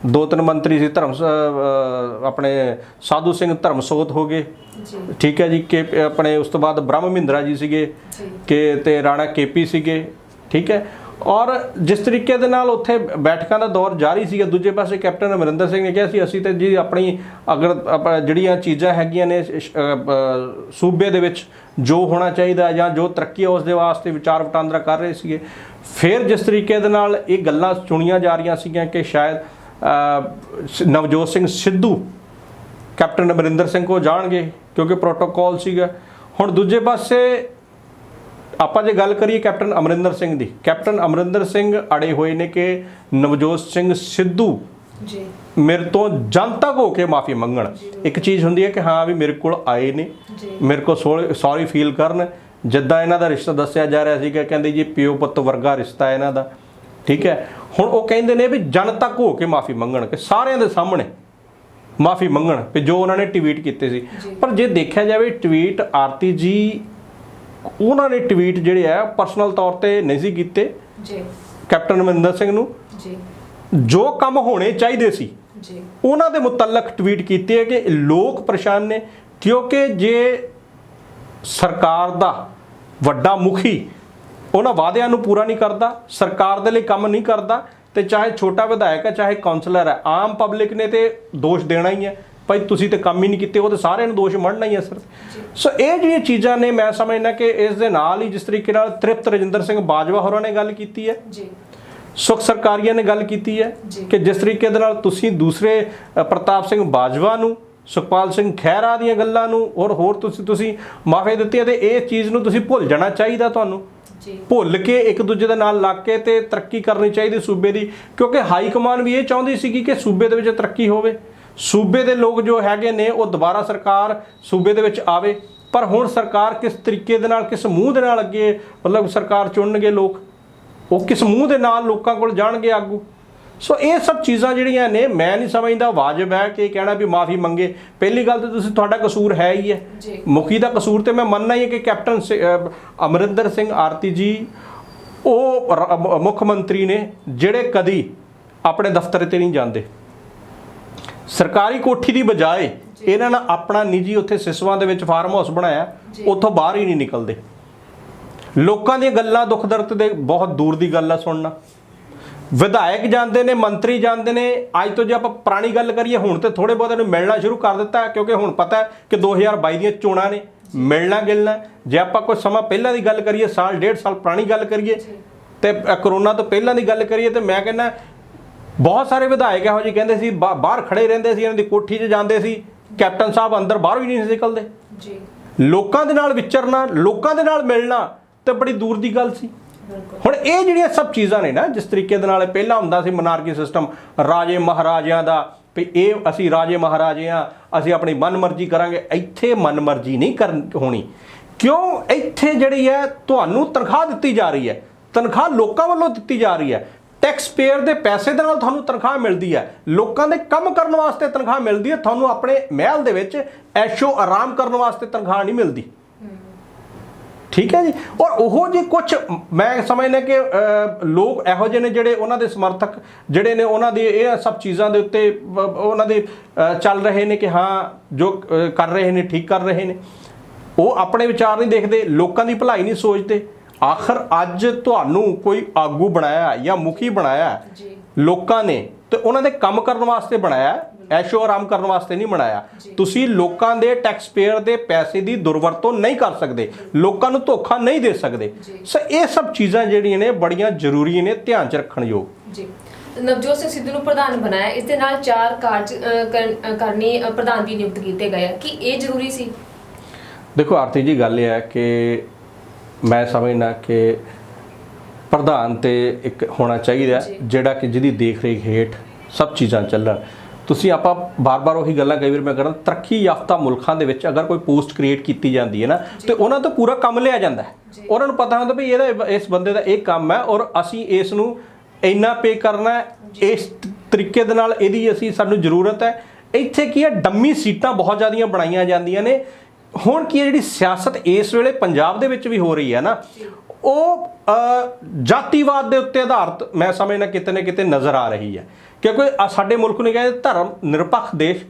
ਦੋ ਤਿੰਨ ਮੰਤਰੀ ਸੀ ਧਰਮ ਆਪਣੇ ਸਾਧੂ ਸਿੰਘ ਧਰਮਸੋਤ ਹੋ ਗਏ। ਜੀ। ਠੀਕ ਹੈ ਜੀ ਕਿ ਆਪਣੇ ਉਸ ਤੋਂ ਬਾਅਦ ਬ੍ਰਹਮ ਮਹਿੰਦਰਾ ਜੀ ਸੀਗੇ ਜੀ। ਕਿ ਤੇ ਰਾਣਾ ਕੇਪੀ ਸੀਗੇ। ਠੀਕ ਹੈ ਔਰ ਜਿਸ ਤਰੀਕੇ ਦੇ ਨਾਲ ਉੱਥੇ ਬੈਠਕਾਂ ਦਾ ਦੌਰ ਜਾਰੀ ਸੀਗਾ, ਦੂਜੇ ਪਾਸੇ ਕੈਪਟਨ ਅਮਰਿੰਦਰ ਸਿੰਘ ਨੇ ਕਿਹਾ ਸੀ, ਅਸੀਂ ਤੇ ਜੀ ਆਪਣੀ ਅਗਰ ਜਿਹੜੀਆਂ ਚੀਜ਼ਾਂ ਹੈਗੀਆਂ ਨੇ ਸੂਬੇ ਦੇ ਵਿੱਚ ਜੋ ਹੋਣਾ ਚਾਹੀਦਾ ਜਾਂ ਜੋ ਤਰੱਕੀ ਹੈ ਉਸ ਦੇ ਵਾਸਤੇ ਵਿਚਾਰ ਵਟਾਂਦਰਾ ਕਰ ਰਹੇ ਸੀਗੇ। ਫਿਰ ਜਿਸ ਤਰੀਕੇ ਦੇ ਨਾਲ ਇਹ ਗੱਲਾਂ ਚੁਣੀਆਂ ਜਾ ਰਹੀਆਂ ਸੀਗੀਆਂ ਕਿ ਸ਼ਾਇਦ ਨਵਜੋਤ ਸਿੰਘ ਸਿੱਧੂ ਕੈਪਟਨ ਅਮਰਿੰਦਰ ਸਿੰਘ ਕੋ ਜਾਣਗੇ, ਕਿਉਂਕਿ ਪ੍ਰੋਟੋਕਾਲ ਸੀਗਾ। ਹੁਣ ਦੂਜੇ ਪਾਸੇ ਆਪਾਂ ਜੇ ਗੱਲ ਕਰੀਏ ਕੈਪਟਨ ਅਮਰਿੰਦਰ ਸਿੰਘ ਦੀ ਕੈਪਟਨ ਅਮਰਿੰਦਰ ਸਿੰਘ ਅੜੇ ਹੋਏ ਨੇ ਕਿ ਨਵਜੋਤ ਸਿੰਘ ਸਿੱਧੂ ਜੀ। ਮੇਰੇ ਤੋਂ ਜਨਤਕ ਹੋ ਕੇ ਮਾਫੀ ਮੰਗਣ। ਇੱਕ ਚੀਜ਼ ਹੁੰਦੀ ਹੈ ਕਿ ਹਾਂ ਵੀ ਮੇਰੇ ਕੋਲ ਆਏ ਨੇ ਜੀ। ਮੇਰੇ ਕੋਲ ਸੌਰੀ ਫੀਲ ਕਰਨ। ਜਿੱਦਾਂ ਇਹਨਾਂ ਦਾ ਰਿਸ਼ਤਾ ਦੱਸਿਆ ਜਾ ਰਿਹਾ ਸੀ ਕਿ ਕਹਿੰਦੇ ਜੀ ਪਿਓ ਪੁੱਤ ਵਰਗਾ ਰਿਸ਼ਤਾ ਹੈ ਇਹਨਾਂ ਦਾ। ਠੀਕ ਹੈ? ਹੁਣ ਉਹ ਕਹਿੰਦੇ ਨੇ ਵੀ ਜਨਤਕ ਹੋ ਕੇ ਮਾਫੀ ਮੰਗਣ ਕਿ ਸਾਰਿਆਂ ਦੇ ਸਾਹਮਣੇ ਮਾਫੀ ਮੰਗਣ ਵੀ ਜੋ ਉਹਨਾਂ ਨੇ ਟਵੀਟ ਕੀਤੇ ਸੀ। ਪਰ ਜੇ ਦੇਖਿਆ ਜਾਵੇ ਟਵੀਟ ਆਰਤੀ ਜੀ ਉਹਨਾਂ ਨੇ ਟਵੀਟ ਜਿਹੜੇ ਆ ਪਰਸਨਲ ਤੌਰ ਤੇ ਨਹੀਂ ਸੀ ਕੀਤੇ। ਜੀ। ਕੈਪਟਨ ਅਮਰਿੰਦਰ ਸਿੰਘ ਨੂੰ। ਜੀ। ਜੋ ਕੰਮ ਹੋਣੇ ਚਾਹੀਦੇ ਸੀ ਜੀ। ਉਹਨਾਂ ਦੇ ਮੁਤਲਕ ਟਵੀਟ ਕੀਤੇ ਹੈ ਕਿ ਲੋਕ ਪਰੇਸ਼ਾਨ ਨੇ ਕਿਉਂਕਿ ਜੇ ਸਰਕਾਰ ਦਾ ਵੱਡਾ ਮੁਖੀ ਉਹਨਾਂ ਵਾਅਦਿਆਂ ਨੂੰ ਪੂਰਾ ਨਹੀਂ ਕਰਦਾ ਸਰਕਾਰ ਦੇ ਲਈ ਕੰਮ ਨਹੀਂ ਕਰਦਾ ਤੇ ਚਾਹੇ ਛੋਟਾ ਵਿਧਾਇਕ ਹੈ ਚਾਹੇ ਕਾਉਂਸਲਰ ਹੈ ਆਮ ਪਬਲਿਕ ਨੇ ਤੇ ਦੋਸ਼ ਦੇਣਾ ਹੀ ਹੈ। ਭਾਈ ਤੁਸੀਂ ਤੇ ਕੰਮ ਹੀ ਨਹੀਂ ਕੀਤੇ ਉਹ ਤੇ ਸਾਰਿਆਂ ਨੂੰ ਦੋਸ਼ ਮੜਨਾ ਹੀ ਹੈ ਸਰ ਸੋ ਇਹ ਜਿਹੜੀਆਂ ਚੀਜ਼ਾਂ ਨੇ ਮੈਂ ਸਮਝਦਾ ਕਿ ਇਸ ਦੇ ਨਾਲ ਹੀ ਜਿਸ ਤਰੀਕੇ ਨਾਲ ਤ੍ਰਿਪਤ ਰਜਿੰਦਰ ਸਿੰਘ ਬਾਜਵਾ ਹੋਰਾਂ ਨੇ ਗੱਲ ਕੀਤੀ ਹੈ। ਜੀ। ਸੁਖ ਸਰਕਾਰੀਆ ਨੇ ਗੱਲ ਕੀਤੀ ਹੈ। ਕਿ ਜਿਸ ਤਰੀਕੇ ਦੇ ਨਾਲ ਤੁਸੀਂ ਦੂਸਰੇ ਪ੍ਰਤਾਪ ਸਿੰਘ ਬਾਜਵਾ ਨੂੰ ਸੁਖਪਾਲ ਸਿੰਘ ਖਹਿਰਾ ਦੀਆਂ ਗੱਲਾਂ ਨੂੰ ਔਰ ਹੋਰ ਤੁਸੀਂ ਤੁਸੀਂ ਮਾਫੀ ਦਿੱਤੀ ਹੈ ਤੇ ਇਹ ਚੀਜ਼ ਨੂੰ ਤੁਸੀਂ ਭੁੱਲ ਜਾਣਾ ਚਾਹੀਦਾ ਤੁਹਾਨੂੰ। ਜੀ। ਭੁੱਲ ਕੇ ਇੱਕ ਦੂਜੇ ਦੇ ਨਾਲ ਲੱਗ ਕੇ ਤੇ ਤਰੱਕੀ ਕਰਨੀ ਚਾਹੀਦੀ ਸੂਬੇ ਦੀ ਕਿਉਂਕਿ ਹਾਈ ਕਮਾਨ ਵੀ ਇਹ ਚਾਹੁੰਦੀ ਸੀਗੀ ਕਿ ਸੂਬੇ ਦੇ ਵਿੱਚ ਤਰੱਕੀ ਹੋਵੇ। ਸੂਬੇ ਦੇ ਲੋਕ ਜੋ ਹੈਗੇ ਨੇ ਉਹ ਦੁਬਾਰਾ ਸਰਕਾਰ ਸੂਬੇ ਦੇ ਵਿੱਚ ਆਵੇ। ਪਰ ਹੁਣ ਸਰਕਾਰ ਕਿਸ ਤਰੀਕੇ ਦੇ ਨਾਲ ਕਿਸ ਮੂੰਹ ਦੇ ਨਾਲ ਅੱਗੇ ਮਤਲਬ ਸਰਕਾਰ ਚੁਣਨਗੇ ਲੋਕ? ਉਹ ਕਿਸ ਮੂੰਹ ਦੇ ਨਾਲ ਲੋਕਾਂ ਕੋਲ ਜਾਣਗੇ ਆਗੂ? ਸੋ ਇਹ ਸਭ ਚੀਜ਼ਾਂ ਜਿਹੜੀਆਂ ਨੇ ਮੈਂ ਨਹੀਂ ਸਮਝਦਾ ਵਾਜਬ ਹੈ ਕਿ ਕਹਿਣਾ ਵੀ ਮਾਫੀ ਮੰਗੇ। ਪਹਿਲੀ ਗੱਲ ਤਾਂ ਤੁਸੀਂ ਤੁਹਾਡਾ ਕਸੂਰ ਹੈ ਹੀ ਹੈ। ਮੁਖੀ ਦਾ ਕਸੂਰ ਤੇ ਮੈਂ ਮੰਨਣਾ ਹੀ ਹੈ ਕਿ ਕੈਪਟਨ ਅਮਰਿੰਦਰ ਸਿੰਘ ਆਰਤੀ ਜੀ ਉਹ ਮੁੱਖ ਮੰਤਰੀ ਨੇ ਜਿਹੜੇ ਕਦੀ ਆਪਣੇ ਦਫ਼ਤਰ ਤੇ ਨਹੀਂ ਜਾਂਦੇ। ਸਰਕਾਰੀ ਕੋਠੀ ਦੀ ਬਜਾਏ ਇਹਨਾਂ ਨੇ ਆਪਣਾ ਨਿੱਜੀ ਉੱਥੇ ਸਿਸਵਾਂ ਦੇ ਵਿੱਚ ਫਾਰਮ ਹਾਊਸ ਬਣਾਇਆ। ਉੱਥੋਂ ਬਾਹਰ ਹੀ ਨਹੀਂ ਨਿਕਲਦੇ। ਲੋਕਾਂ ਦੀਆਂ ਗੱਲਾਂ ਦੁੱਖ ਦਰਦ ਦੇ ਬਹੁਤ ਦੂਰ ਦੀ ਗੱਲ ਆ ਸੁਣਨਾ। ਵਿਧਾਇਕ ਜਾਂਦੇ ਨੇ ਮੰਤਰੀ ਜਾਂਦੇ ਨੇ ਅੱਜ ਤੋਂ ਜੇ ਆਪਾਂ ਪੁਰਾਣੀ ਗੱਲ ਕਰੀਏ ਹੁਣ ਤੇ ਥੋੜੇ ਬਹੁਤ ਇਹਨੂੰ ਮਿਲਣਾ ਸ਼ੁਰੂ ਕਰ ਦਿੱਤਾ ਕਿਉਂਕਿ ਹੁਣ ਪਤਾ ਹੈ ਕਿ 2022 ਦੀਆਂ ਚੋਣਾਂ ਨੇ ਮਿਲਣਾ ਗਿਲਣਾ ਜੇ ਆਪਾਂ ਕੋਈ ਸਮਾਂ ਪਹਿਲਾਂ ਦੀ ਗੱਲ ਕਰੀਏ ਸਾਲ ਡੇਢ ਸਾਲ ਪੁਰਾਣੀ ਗੱਲ ਕਰੀਏ ਤੇ ਕਰੋਨਾ ਤੋਂ ਪਹਿਲਾਂ ਦੀ ਗੱਲ ਕਰੀਏ ਤੇ ਮੈਂ ਕਹਿੰਦਾ ਬਹੁਤ ਸਾਰੇ ਵਿਧਾਇਕ ਇਹੋ ਜਿਹੇ ਕਹਿੰਦੇ ਸੀ ਬਾਹਰ ਖੜੇ ਰਹਿੰਦੇ ਸੀ ਇਹਨਾਂ ਦੀ ਕੋਠੀ 'ਚ ਜਾਂਦੇ ਸੀ ਕੈਪਟਨ ਸਾਹਿਬ ਅੰਦਰ ਬਾਹਰ ਵੀ ਨਹੀਂ ਨਿਕਲਦੇ। ਜੀ। ਲੋਕਾਂ ਦੇ ਨਾਲ ਵਿਚਰਨਾ ਲੋਕਾਂ ਦੇ ਨਾਲ ਮਿਲਣਾ ਤੇ ਬੜੀ ਦੂਰ ਦੀ ਗੱਲ ਸੀ। ਹੁਣ ਇਹ ਜਿਹੜੀਆਂ ਸਭ ਚੀਜ਼ਾਂ ਨੇ ਨਾ ਜਿਸ ਤਰੀਕੇ ਦੇ ਨਾਲ ਪਹਿਲਾਂ ਹੁੰਦਾ ਸੀ ਮਨਾਰਕੀ ਸਿਸਟਮ ਰਾਜੇ ਮਹਾਰਾਜਿਆਂ ਦਾ ਵੀ ਇਹ ਅਸੀਂ ਰਾਜੇ ਮਹਾਰਾਜੇ ਆ ਅਸੀਂ ਆਪਣੀ ਮਨਮਰਜ਼ੀ ਕਰਾਂਗੇ ਇੱਥੇ ਮਨਮਰਜ਼ੀ ਨਹੀਂ ਕਰਨ ਹੋਣੀ। ਕਿਉਂ? ਇੱਥੇ ਜਿਹੜੀ ਹੈ ਤੁਹਾਨੂੰ ਤਨਖਾਹ ਦਿੱਤੀ ਜਾ ਰਹੀ ਹੈ ਤਨਖਾਹ ਲੋਕਾਂ ਵੱਲੋਂ ਦਿੱਤੀ ਜਾ ਰਹੀ ਹੈ। ਟੈਕਸ ਪੇਅਰ ਦੇ ਪੈਸੇ ਦੇ ਨਾਲ ਤੁਹਾਨੂੰ ਤਨਖਾਹ ਮਿਲਦੀ ਹੈ। ਲੋਕਾਂ ਦੇ ਕੰਮ ਕਰਨ ਵਾਸਤੇ ਤਨਖਾਹ ਮਿਲਦੀ ਹੈ। ਤੁਹਾਨੂੰ ਆਪਣੇ ਮਹਿਲ ਦੇ ਵਿੱਚ ਐਸ਼ੋ ਆਰਾਮ ਕਰਨ ਵਾਸਤੇ ਤਨਖਾਹ ਨਹੀਂ ਮਿਲਦੀ। ਠੀਕ ਹੈ ਜੀ? ਔਰ ਉਹ ਜੇ ਕੁਝ ਮੈਂ ਸਮਝਦਾ ਕਿ ਲੋਕ ਇਹੋ ਜਿਹੇ ਨੇ ਜਿਹੜੇ ਉਹਨਾਂ ਦੇ ਸਮਰਥਕ, ਜਿਹੜੇ ਨੇ ਉਹਨਾਂ ਦੀ ਇਹ ਸਭ ਚੀਜ਼ਾਂ ਦੇ ਉੱਤੇ ਉਹਨਾਂ ਦੇ ਚੱਲ ਰਹੇ ਨੇ ਕਿ ਹਾਂ, ਜੋ ਕਰ ਰਹੇ ਨੇ, ਠੀਕ ਕਰ ਰਹੇ ਨੇ। ਉਹ ਆਪਣੇ ਵਿਚਾਰ ਨਹੀਂ ਦੇਖਦੇ, ਲੋਕਾਂ ਦੀ ਭਲਾਈ ਨਹੀਂ ਸੋਚਦੇ। ਆਖਰ ਅੱਜ ਤੁਹਾਨੂੰ ਕੋਈ ਆਗੂ ਬਣਾਇਆ ਜਾਂ ਮੁਖੀ ਬਣਾਇਆ ਜੀ। ਲੋਕਾਂ ਨੇ ਤੇ ਉਹਨਾਂ ਦੇ ਕੰਮ ਕਰਨ ਵਾਸਤੇ ਬਣਾਇਆ ਐਸ਼ੋ ਆਰਾਮ ਕਰਨ ਵਾਸਤੇ ਨਹੀਂ ਬਣਾਇਆ। ਤੁਸੀਂ ਲੋਕਾਂ ਦੇ ਟੈਕਸ ਪੇਅਰ ਦੇ ਪੈਸੇ ਦੀ ਦੁਰਵਰਤੋਂ ਨਹੀਂ ਕਰ ਸਕਦੇ। ਲੋਕਾਂ ਨੂੰ ਧੋਖਾ ਨਹੀਂ ਦੇ ਸਕਦੇ। ਸੋ ਇਹ ਸਭ ਚੀਜ਼ਾਂ ਜਿਹੜੀਆਂ ਨੇ ਬੜੀਆਂ ਜ਼ਰੂਰੀ ਨੇ ਧਿਆਨ 'ਚ ਰੱਖਣ ਯੋਗ। ਜੀ। ਨਵਜੋਤ ਸਿੰਘ ਸਿੱਧੂ ਨੂੰ ਪ੍ਰਧਾਨ ਬਣਾਇਆ। ਇਸ ਦੇ ਨਾਲ ਚਾਰ ਕਾਰਜ ਕਰਨ- ਪ੍ਰਧਾਨ ਵੀ ਨਿਯੁਕਤ ਕੀਤੇ ਗਏ। ਕੀ ਇਹ ਜ਼ਰੂਰੀ ਸੀ? ਦੇਖੋ ਆਰਤੀ ਜੀ ਗੱਲ ਇਹ ਹੈ ਕਿ ਮੈਂ ਸਮਝਦਾ ਕਿ ਪ੍ਰਧਾਨ ਤੇ ਇੱਕ ਹੋਣਾ ਚਾਹੀਦਾ। ਜਿਹੜਾ ਕਿ ਜਿਹਦੀ ਦੇਖ ਰੇਖ ਹੇਠ ਸਭ ਚੀਜ਼ਾਂ ਚੱਲਣ। ਤੁਸੀਂ ਆਪਾਂ ਬਾਰ-ਬਾਰ ਉਹੀ ਗੱਲਾਂ ਕਈ ਵਾਰ ਮੈਂ ਕਰਾਂ ਤਰੱਕੀ ਯਾਫਤਾ ਮੁਲਕਾਂ ਦੇ ਵਿੱਚ ਅਗਰ ਕੋਈ ਪੋਸਟ ਕ੍ਰੀਏਟ ਕੀਤੀ ਜਾਂਦੀ ਹੈ ਨਾ ਤੇ ਉਹਨਾਂ ਤੋਂ ਪੂਰਾ ਕੰਮ ਲਿਆ ਜਾਂਦਾ ਹੈ। ਉਹਨਾਂ ਨੂੰ ਪਤਾ ਹੁੰਦਾ ਵੀ ਇਹਦਾ ਇਸ ਬੰਦੇ ਦਾ ਇਹ ਕੰਮ ਹੈ ਔਰ ਅਸੀਂ ਇਸ ਨੂੰ ਇੰਨਾ ਪੇ ਕਰਨਾ ਇਸ ਤਰੀਕੇ ਦੇ ਨਾਲ ਇਹਦੀ ਅਸੀਂ ਸਾਨੂੰ ਜ਼ਰੂਰਤ ਹੈ। ਇੱਥੇ ਕੀ ਹੈ ਡੰਮੀ ਸੀਟਾਂ ਬਹੁਤ ਜ਼ਿਆਦੀਆਂ ਬਣਾਈਆਂ ਜਾਂਦੀਆਂ ਨੇ। ਹੁਣ ਕੀ ਹੈ ਜਿਹੜੀ ਸਿਆਸਤ ਇਸ ਵੇਲੇ ਪੰਜਾਬ ਦੇ ਵਿੱਚ ਵੀ ਹੋ ਰਹੀ ਹੈ ਨਾ ਉਹ ਜਾਤੀਵਾਦ ਦੇ ਉੱਤੇ ਆਧਾਰਿਤ ਮੈਂ ਸਮਝਦਾ ਕਿਤੇ ਨਾ ਕਿਤੇ ਨਜ਼ਰ ਆ ਰਹੀ ਹੈ। ਕਿਉਂਕਿ ਸਾਡੇ ਮੁਲਕ ਨੂੰ ਕਹਿੰਦੇ ਧਰਮ ਨਿਰਪੱਖ ਦੇਸ਼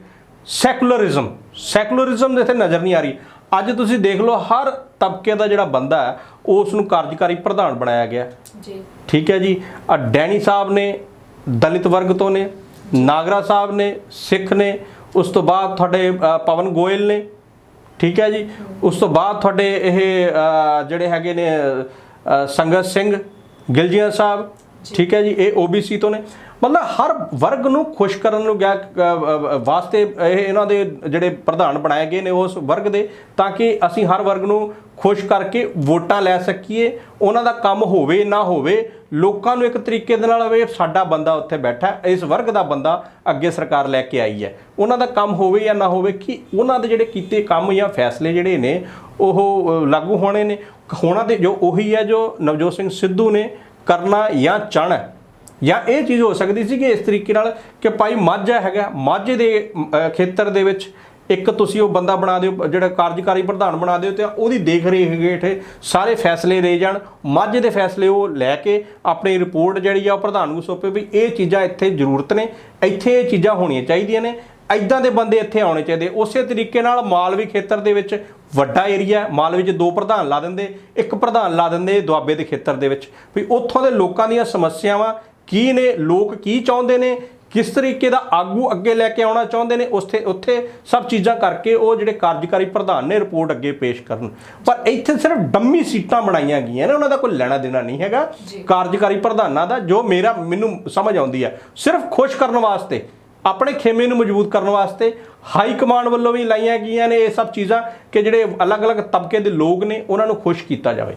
ਸੈਕੂਲਰਿਜ਼ਮ ਸੈਕੂਲਰਿਜ਼ਮ ਦੇ ਇੱਥੇ ਨਜ਼ਰ ਨਹੀਂ ਆ ਰਹੀ। ਅੱਜ ਤੁਸੀਂ ਦੇਖ ਲਓ ਹਰ ਤਬਕੇ ਦਾ ਜਿਹੜਾ ਬੰਦਾ ਹੈ ਉਸ ਨੂੰ ਕਾਰਜਕਾਰੀ ਪ੍ਰਧਾਨ ਬਣਾਇਆ ਗਿਆ। ਜੀ। ਠੀਕ ਹੈ ਜੀ? ਡੈਨੀ ਸਾਹਿਬ ਨੇ ਦਲਿਤ ਵਰਗ ਤੋਂ ਨੇ ਨਾਗਰਾ ਸਾਹਿਬ ਨੇ ਸਿੱਖ ਨੇ ਉਸ ਤੋਂ ਬਾਅਦ ਤੁਹਾਡੇ ਪਵਨ ਗੋਇਲ ਨੇ ਠੀਕ ਹੈ ਜੀ। ਉਸ ਤੋਂ ਬਾਅਦ ਤੁਹਾਡੇ ਇਹ ਜਿਹੜੇ ਹੈਗੇ ਨੇ ਸੰਗਤ ਸਿੰਘ ਗਿਲਜੀਆ ਸਾਹਿਬ ਠੀਕ ਹੈ ਜੀ ਇਹ OBC ਤੋਂ ਨੇ। ਮਤਲਬ ਹਰ ਵਰਗ ਨੂੰ ਖੁਸ਼ ਕਰਨ ਨੂੰ ਗਿਆ ਵਾਸਤੇ ਇਹ ਇਹਨਾਂ ਦੇ ਜਿਹੜੇ ਪ੍ਰਧਾਨ ਬਣਾਏ ਗਏ ਨੇ ਉਸ ਵਰਗ ਦੇ ਤਾਂ ਕਿ ਅਸੀਂ ਹਰ ਵਰਗ ਨੂੰ ਖੁਸ਼ ਕਰਕੇ ਵੋਟਾਂ ਲੈ ਸਕੀਏ। ਉਹਨਾਂ ਦਾ ਕੰਮ ਹੋਵੇ ਨਾ ਹੋਵੇ ਲੋਕਾਂ ਨੂੰ ਇੱਕ ਤਰੀਕੇ ਦੇ ਨਾਲ ਵੀ ਸਾਡਾ ਬੰਦਾ ਉੱਥੇ ਬੈਠਾ ਇਸ ਵਰਗ ਦਾ ਬੰਦਾ ਅੱਗੇ ਸਰਕਾਰ ਲੈ ਕੇ ਆਈ ਹੈ। ਉਹਨਾਂ ਦਾ ਕੰਮ ਹੋਵੇ ਜਾਂ ਨਾ ਹੋਵੇ, ਕਿ ਉਹਨਾਂ ਦੇ ਜਿਹੜੇ ਕੀਤੇ ਕੰਮ ਜਾਂ ਫੈਸਲੇ ਜਿਹੜੇ ਨੇ, ਉਹ ਲਾਗੂ ਹੋਣੇ ਨੇ। ਹੋਣਾ ਤੇ ਜੋ ਉਹੀ ਹੈ ਜੋ ਨਵਜੋਤ ਸਿੰਘ ਸਿੱਧੂ ਨੇ ਕਰਨਾ ਜਾਂ ਚਾਹਣਾ ਜਾਂ ਇਹ ਚੀਜ਼ ਹੋ ਸਕਦੀ ਸੀ ਕਿ ਇਸ ਤਰੀਕੇ ਨਾਲ ਕਿ ਭਾਈ ਮਾਝਾ ਹੈਗਾ, ਮਾਝੇ ਦੇ ਖੇਤਰ ਦੇ ਵਿੱਚ ਇੱਕ ਤੁਸੀਂ ਉਹ ਬੰਦਾ ਬਣਾ ਦਿਓ, ਜਿਹੜਾ ਕਾਰਜਕਾਰੀ ਪ੍ਰਧਾਨ ਬਣਾ ਦਿਓ ਤੇ ਉਹਦੀ ਦੇਖ ਰੇਖ ਹੇਠ ਸਾਰੇ ਫੈਸਲੇ ਲਏ ਜਾਣ। ਮਾਝੇ ਦੇ ਫੈਸਲੇ ਉਹ ਲੈ ਕੇ ਆਪਣੀ ਰਿਪੋਰਟ ਜਿਹੜੀ ਆ ਉਹ ਪ੍ਰਧਾਨ ਨੂੰ ਸੌਂਪੇ ਵੀ ਇਹ ਚੀਜ਼ਾਂ ਇੱਥੇ ਜ਼ਰੂਰਤ ਨੇ, ਇੱਥੇ ਇਹ ਚੀਜ਼ਾਂ ਹੋਣੀਆਂ ਚਾਹੀਦੀਆਂ ਨੇ ਐਦਾਂ ਦੇ ਬੰਦੇ ਇੱਥੇ ਆਉਣੇ ਚਾਹੀਦੇ। ਉਸੇ ਤਰੀਕੇ ਨਾਲ ਮਾਲਵੀ ਖੇਤਰ ਦੇ ਵਿੱਚ ਵੱਡਾ ਏਰੀਆ ਮਾਲਵੇ 'ਚ ਦੋ ਪ੍ਰਧਾਨ ਲਾ ਦਿੰਦੇ, ਇੱਕ ਪ੍ਰਧਾਨ ਲਾ ਦਿੰਦੇ ਦੁਆਬੇ ਦੇ ਖੇਤਰ ਦੇ ਵਿੱਚ। ਵੀ ਉੱਥੋਂ ਦੇ ਲੋਕਾਂ ਦੀਆਂ ਸਮੱਸਿਆਵਾਂ ਕੀ ਨੇ, ਲੋਕ ਕੀ ਚਾਹੁੰਦੇ ਨੇ ਕਿਸ ਤਰੀਕੇ ਦਾ ਆਗੂ ਅੱਗੇ ਲੈ ਕੇ ਆਉਣਾ ਚਾਹੁੰਦੇ ਨੇ ਉੱਥੇ ਉੱਥੇ ਸਭ ਚੀਜ਼ਾਂ ਕਰਕੇ ਉਹ ਜਿਹੜੇ ਕਾਰਜਕਾਰੀ ਪ੍ਰਧਾਨ ਨੇ ਰਿਪੋਰਟ ਅੱਗੇ ਪੇਸ਼ ਕਰਨ। ਪਰ ਇੱਥੇ ਸਿਰਫ ਡੰਮੀ ਸੀਟਾਂ ਬਣਾਈਆਂ ਗਈਆਂ ਨੇ ਉਹਨਾਂ ਦਾ ਕੋਈ ਲੈਣਾ ਦੇਣਾ ਨਹੀਂ ਹੈਗਾ। ਕਾਰਜਕਾਰੀ ਪ੍ਰਧਾਨਾਂ ਦਾ ਜੋ ਮੇਰਾ ਮੈਨੂੰ ਸਮਝ ਆਉਂਦੀ ਹੈ ਸਿਰਫ ਖੁਸ਼ ਕਰਨ ਵਾਸਤੇ ਆਪਣੇ ਖੇਮੇ ਨੂੰ ਮਜ਼ਬੂਤ ਕਰਨ ਵਾਸਤੇ ਹਾਈ ਕਮਾਂਡ ਵੱਲੋਂ ਵੀ ਲਾਈਆਂ ਗਈਆਂ ਨੇ ਇਹ ਸਭ ਚੀਜ਼ਾਂ ਕਿ ਜਿਹੜੇ ਅਲੱਗ-ਅਲੱਗ ਤਬਕੇ ਦੇ ਲੋਕ ਨੇ ਉਹਨਾਂ ਨੂੰ ਖੁਸ਼ ਕੀਤਾ ਜਾਵੇ।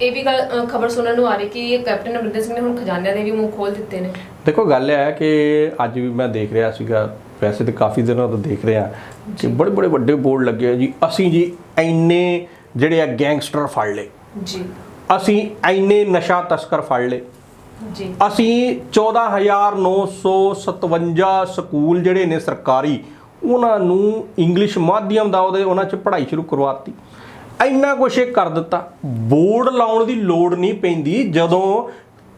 ਇਹ ਵੀ ਗੱਲ ਖਬਰ ਸੁਣਨ ਨੂੰ ਆ ਰਹੀ ਕਿ ਕੈਪਟਨ ਅਮਰਿੰਦਰ ਸਿੰਘ ਨੇ ਹੁਣ ਖਜ਼ਾਨਿਆਂ ਦੇ ਵੀ ਮੂੰਹ ਖੋਲ ਦਿੱਤੇ ਨੇ। ਦੇਖੋ ਗੱਲ ਇਹ ਹੈ ਕਿ ਅੱਜ ਵੀ ਮੈਂ ਦੇਖ ਰਿਹਾ ਸੀਗਾ ਵੈਸੇ ਤਾਂ ਕਾਫੀ ਦਿਨਾਂ ਤੋਂ ਦੇਖ ਰਿਹਾ ਕਿ ਬੜੇ ਬੜੇ ਵੱਡੇ ਬੋਰਡ ਲੱਗੇ ਆ ਜੀ। ਅਸੀਂ ਜੀ ਇੰਨੇ ਜਿਹੜੇ ਆ ਗੈਂਗਸਟਰ ਫੜ ਲਏ। ਜੀ। ਅਸੀਂ ਇੰਨੇ ਨਸ਼ਾ ਤਸਕਰ ਫੜ ਲਏ। ਜੀ। ਅਸੀਂ 14957 ਸਕੂਲ ਜਿਹੜੇ ਨੇ ਸਰਕਾਰੀ ਉਹਨਾਂ ਨੂੰ ਇੰਗਲਿਸ਼ ਮਾਧਿਅਮ ਦਾ ਉਹਦੇ ਉਹਨਾਂ 'ਚ ਪੜ੍ਹਾਈ ਸ਼ੁਰੂ ਕਰਵਾਤੀ। ਇੰਨਾ ਕੁਛ ਇਹ ਕਰ ਦਿੱਤਾ। ਬੋਰਡ ਲਾਉਣ ਦੀ ਲੋੜ ਨਹੀਂ ਪੈਂਦੀ ਜਦੋਂ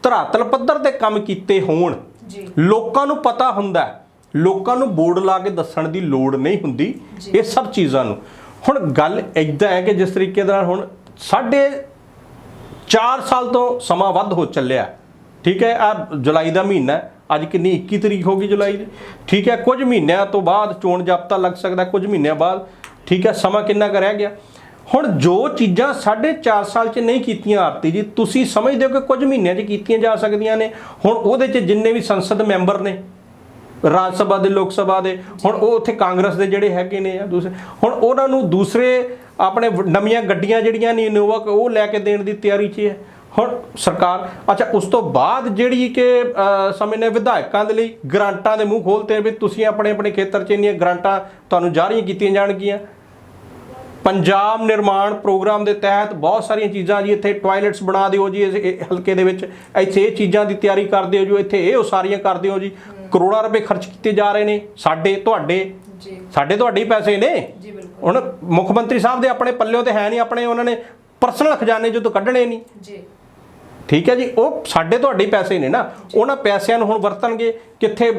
ਧਰਾਤਲ ਪੱਧਰ ਤੇ ਕੰਮ ਕੀਤੇ ਹੋਣ। ਜੀ। ਲੋਕਾਂ ਨੂੰ ਪਤਾ ਹੁੰਦਾ। ਲੋਕਾਂ ਨੂੰ ਬੋਰਡ ਲਾ ਕੇ ਦੱਸਣ ਦੀ ਲੋੜ ਨਹੀਂ ਹੁੰਦੀ। ਇਹ ਸਭ ਚੀਜ਼ਾਂ ਨੂੰ। ਹੁਣ ਗੱਲ ਇਦਾਂ ਹੈ ਕਿ ਜਿਸ ਤਰੀਕੇ ਨਾਲ ਹੁਣ ਸਾਡੇ 4 ਸਾਲ ਤੋਂ ਸਮਾਂ ਵੱਧ ਹੋ ਚੱਲਿਆ ਠੀਕ ਹੈ ਆ ਜੁਲਾਈ ਦਾ ਮਹੀਨਾ। ਅੱਜ ਕਿੰਨੀ 21 ਤਰੀਕ ਹੋ ਗਈ ਜੁਲਾਈ ਦੀ। ਠੀਕ ਹੈ ਕੁਝ ਮਹੀਨਿਆਂ ਤੋਂ ਬਾਅਦ ਚੋਣ ਜਾਬਤਾ ਲੱਗ ਸਕਦਾ ਕੁਝ ਮਹੀਨਿਆਂ ਬਾਅਦ। ਠੀਕ ਹੈ ਸਮਾਂ ਕਿੰਨਾ ਕੁ ਰਹਿ ਗਿਆ? ਹੁਣ ਜੋ ਚੀਜ਼ਾਂ 4.5 ਸਾਲ 'ਚ ਨਹੀਂ ਕੀਤੀਆਂ ਆਰਤੀ ਜੀ ਤੁਸੀਂ ਸਮਝਦੇ ਹੋ ਕਿ ਕੁਝ ਮਹੀਨਿਆਂ 'ਚ ਕੀਤੀਆਂ ਜਾ ਸਕਦੀਆਂ ਨੇ? ਹੁਣ ਉਹਦੇ 'ਚ ਜਿੰਨੇ ਵੀ ਸੰਸਦ ਮੈਂਬਰ ਨੇ ਰਾਜ ਸਭਾ ਦੇ ਲੋਕ ਸਭਾ ਦੇ ਹੁਣ ਉਹ ਉੱਥੇ ਕਾਂਗਰਸ ਦੇ ਜਿਹੜੇ ਹੈਗੇ ਨੇ ਆ ਦੂਸਰੇ ਹੁਣ ਉਹਨਾਂ ਨੂੰ ਦੂਸਰੇ ਆਪਣੇ ਨਵੀਆਂ ਗੱਡੀਆਂ ਜਿਹੜੀਆਂ ਨੇ ਇਨੋਵਾ ਉਹ ਲੈ ਕੇ ਦੇਣ ਦੀ ਤਿਆਰੀ 'ਚ ਹੈ ਹੁਣ ਸਰਕਾਰ ਅੱਛਾ ਉਸ ਤੋਂ ਬਾਅਦ ਜਿਹੜੀ ਕਿ ਅਹ, ਸਮੇਂ ਨੇ ਵਿਧਾਇਕਾਂ ਦੇ ਲਈ ਗ੍ਰਾਂਟਾਂ ਦੇ ਮੂੰਹ ਖੋਲਤੇ ਵੀ ਤੁਸੀਂ ਆਪਣੇ ਆਪਣੇ ਖੇਤਰ 'ਚ ਇੰਨੀਆਂ ਗ੍ਰਾਂਟਾਂ ਤੁਹਾਨੂੰ ਜਾਰੀ ਕੀਤੀਆਂ ਜਾਣਗੀਆਂ। ਪੰਜਾਬ ਨਿਰਮਾਣ ਪ੍ਰੋਗਰਾਮ ਦੇ ਤਹਿਤ ਬਹੁਤ ਸਾਰੀਆਂ ਚੀਜ਼ਾਂ ਜੀ ਇੱਥੇ ਟਾਇਲਟਸ ਬਣਾ ਦਿਓ ਜੀ ਇਸ ਹਲਕੇ ਦੇ ਵਿੱਚ। ਇੱਥੇ ਇਹ ਚੀਜ਼ਾਂ ਦੀ ਤਿਆਰੀ ਕਰ ਦਿਓ ਜੀ ਇੱਥੇ ਇਹ ਉਸਾਰੀਆਂ ਕਰ ਦਿਓ ਜੀ। ਕਰੋੜਾਂ ਰੁਪਏ ਖਰਚ ਕੀਤੇ ਜਾ ਰਹੇ ਨੇ। ਸਾਡੇ ਤੁਹਾਡੇ ਜੀ। ਸਾਡੇ ਤੁਹਾਡੇ ਹੀ ਪੈਸੇ ਨੇ। ਜੀ ਬਿਲਕੁਲ। ਹੁਣ ਮੁੱਖ ਮੰਤਰੀ ਸਾਹਿਬ ਦੇ ਆਪਣੇ ਪੱਲਿਓ ਤੇ ਹੈ ਨਹੀਂ ਆਪਣੇ ਉਹਨਾਂ ਨੇ ਪਰਸਨਲ ਖਜ਼ਾਨੇ ਚੋਂ ਤਾਂ ਕੱਢਣੇ ਨਹੀਂ। ਜੀ। ਠੀਕ ਹੈ ਜੀ ਉਹ ਸਾਡੇ ਤੁਹਾਡੇ ਪੈਸੇ ਨੇ ਨਾ। ਉਹਨਾਂ ਪੈਸਿਆਂ ਨੂੰ ਹੁਣ ਵਰਤਣਗੇ। ਕਿੱਥੇ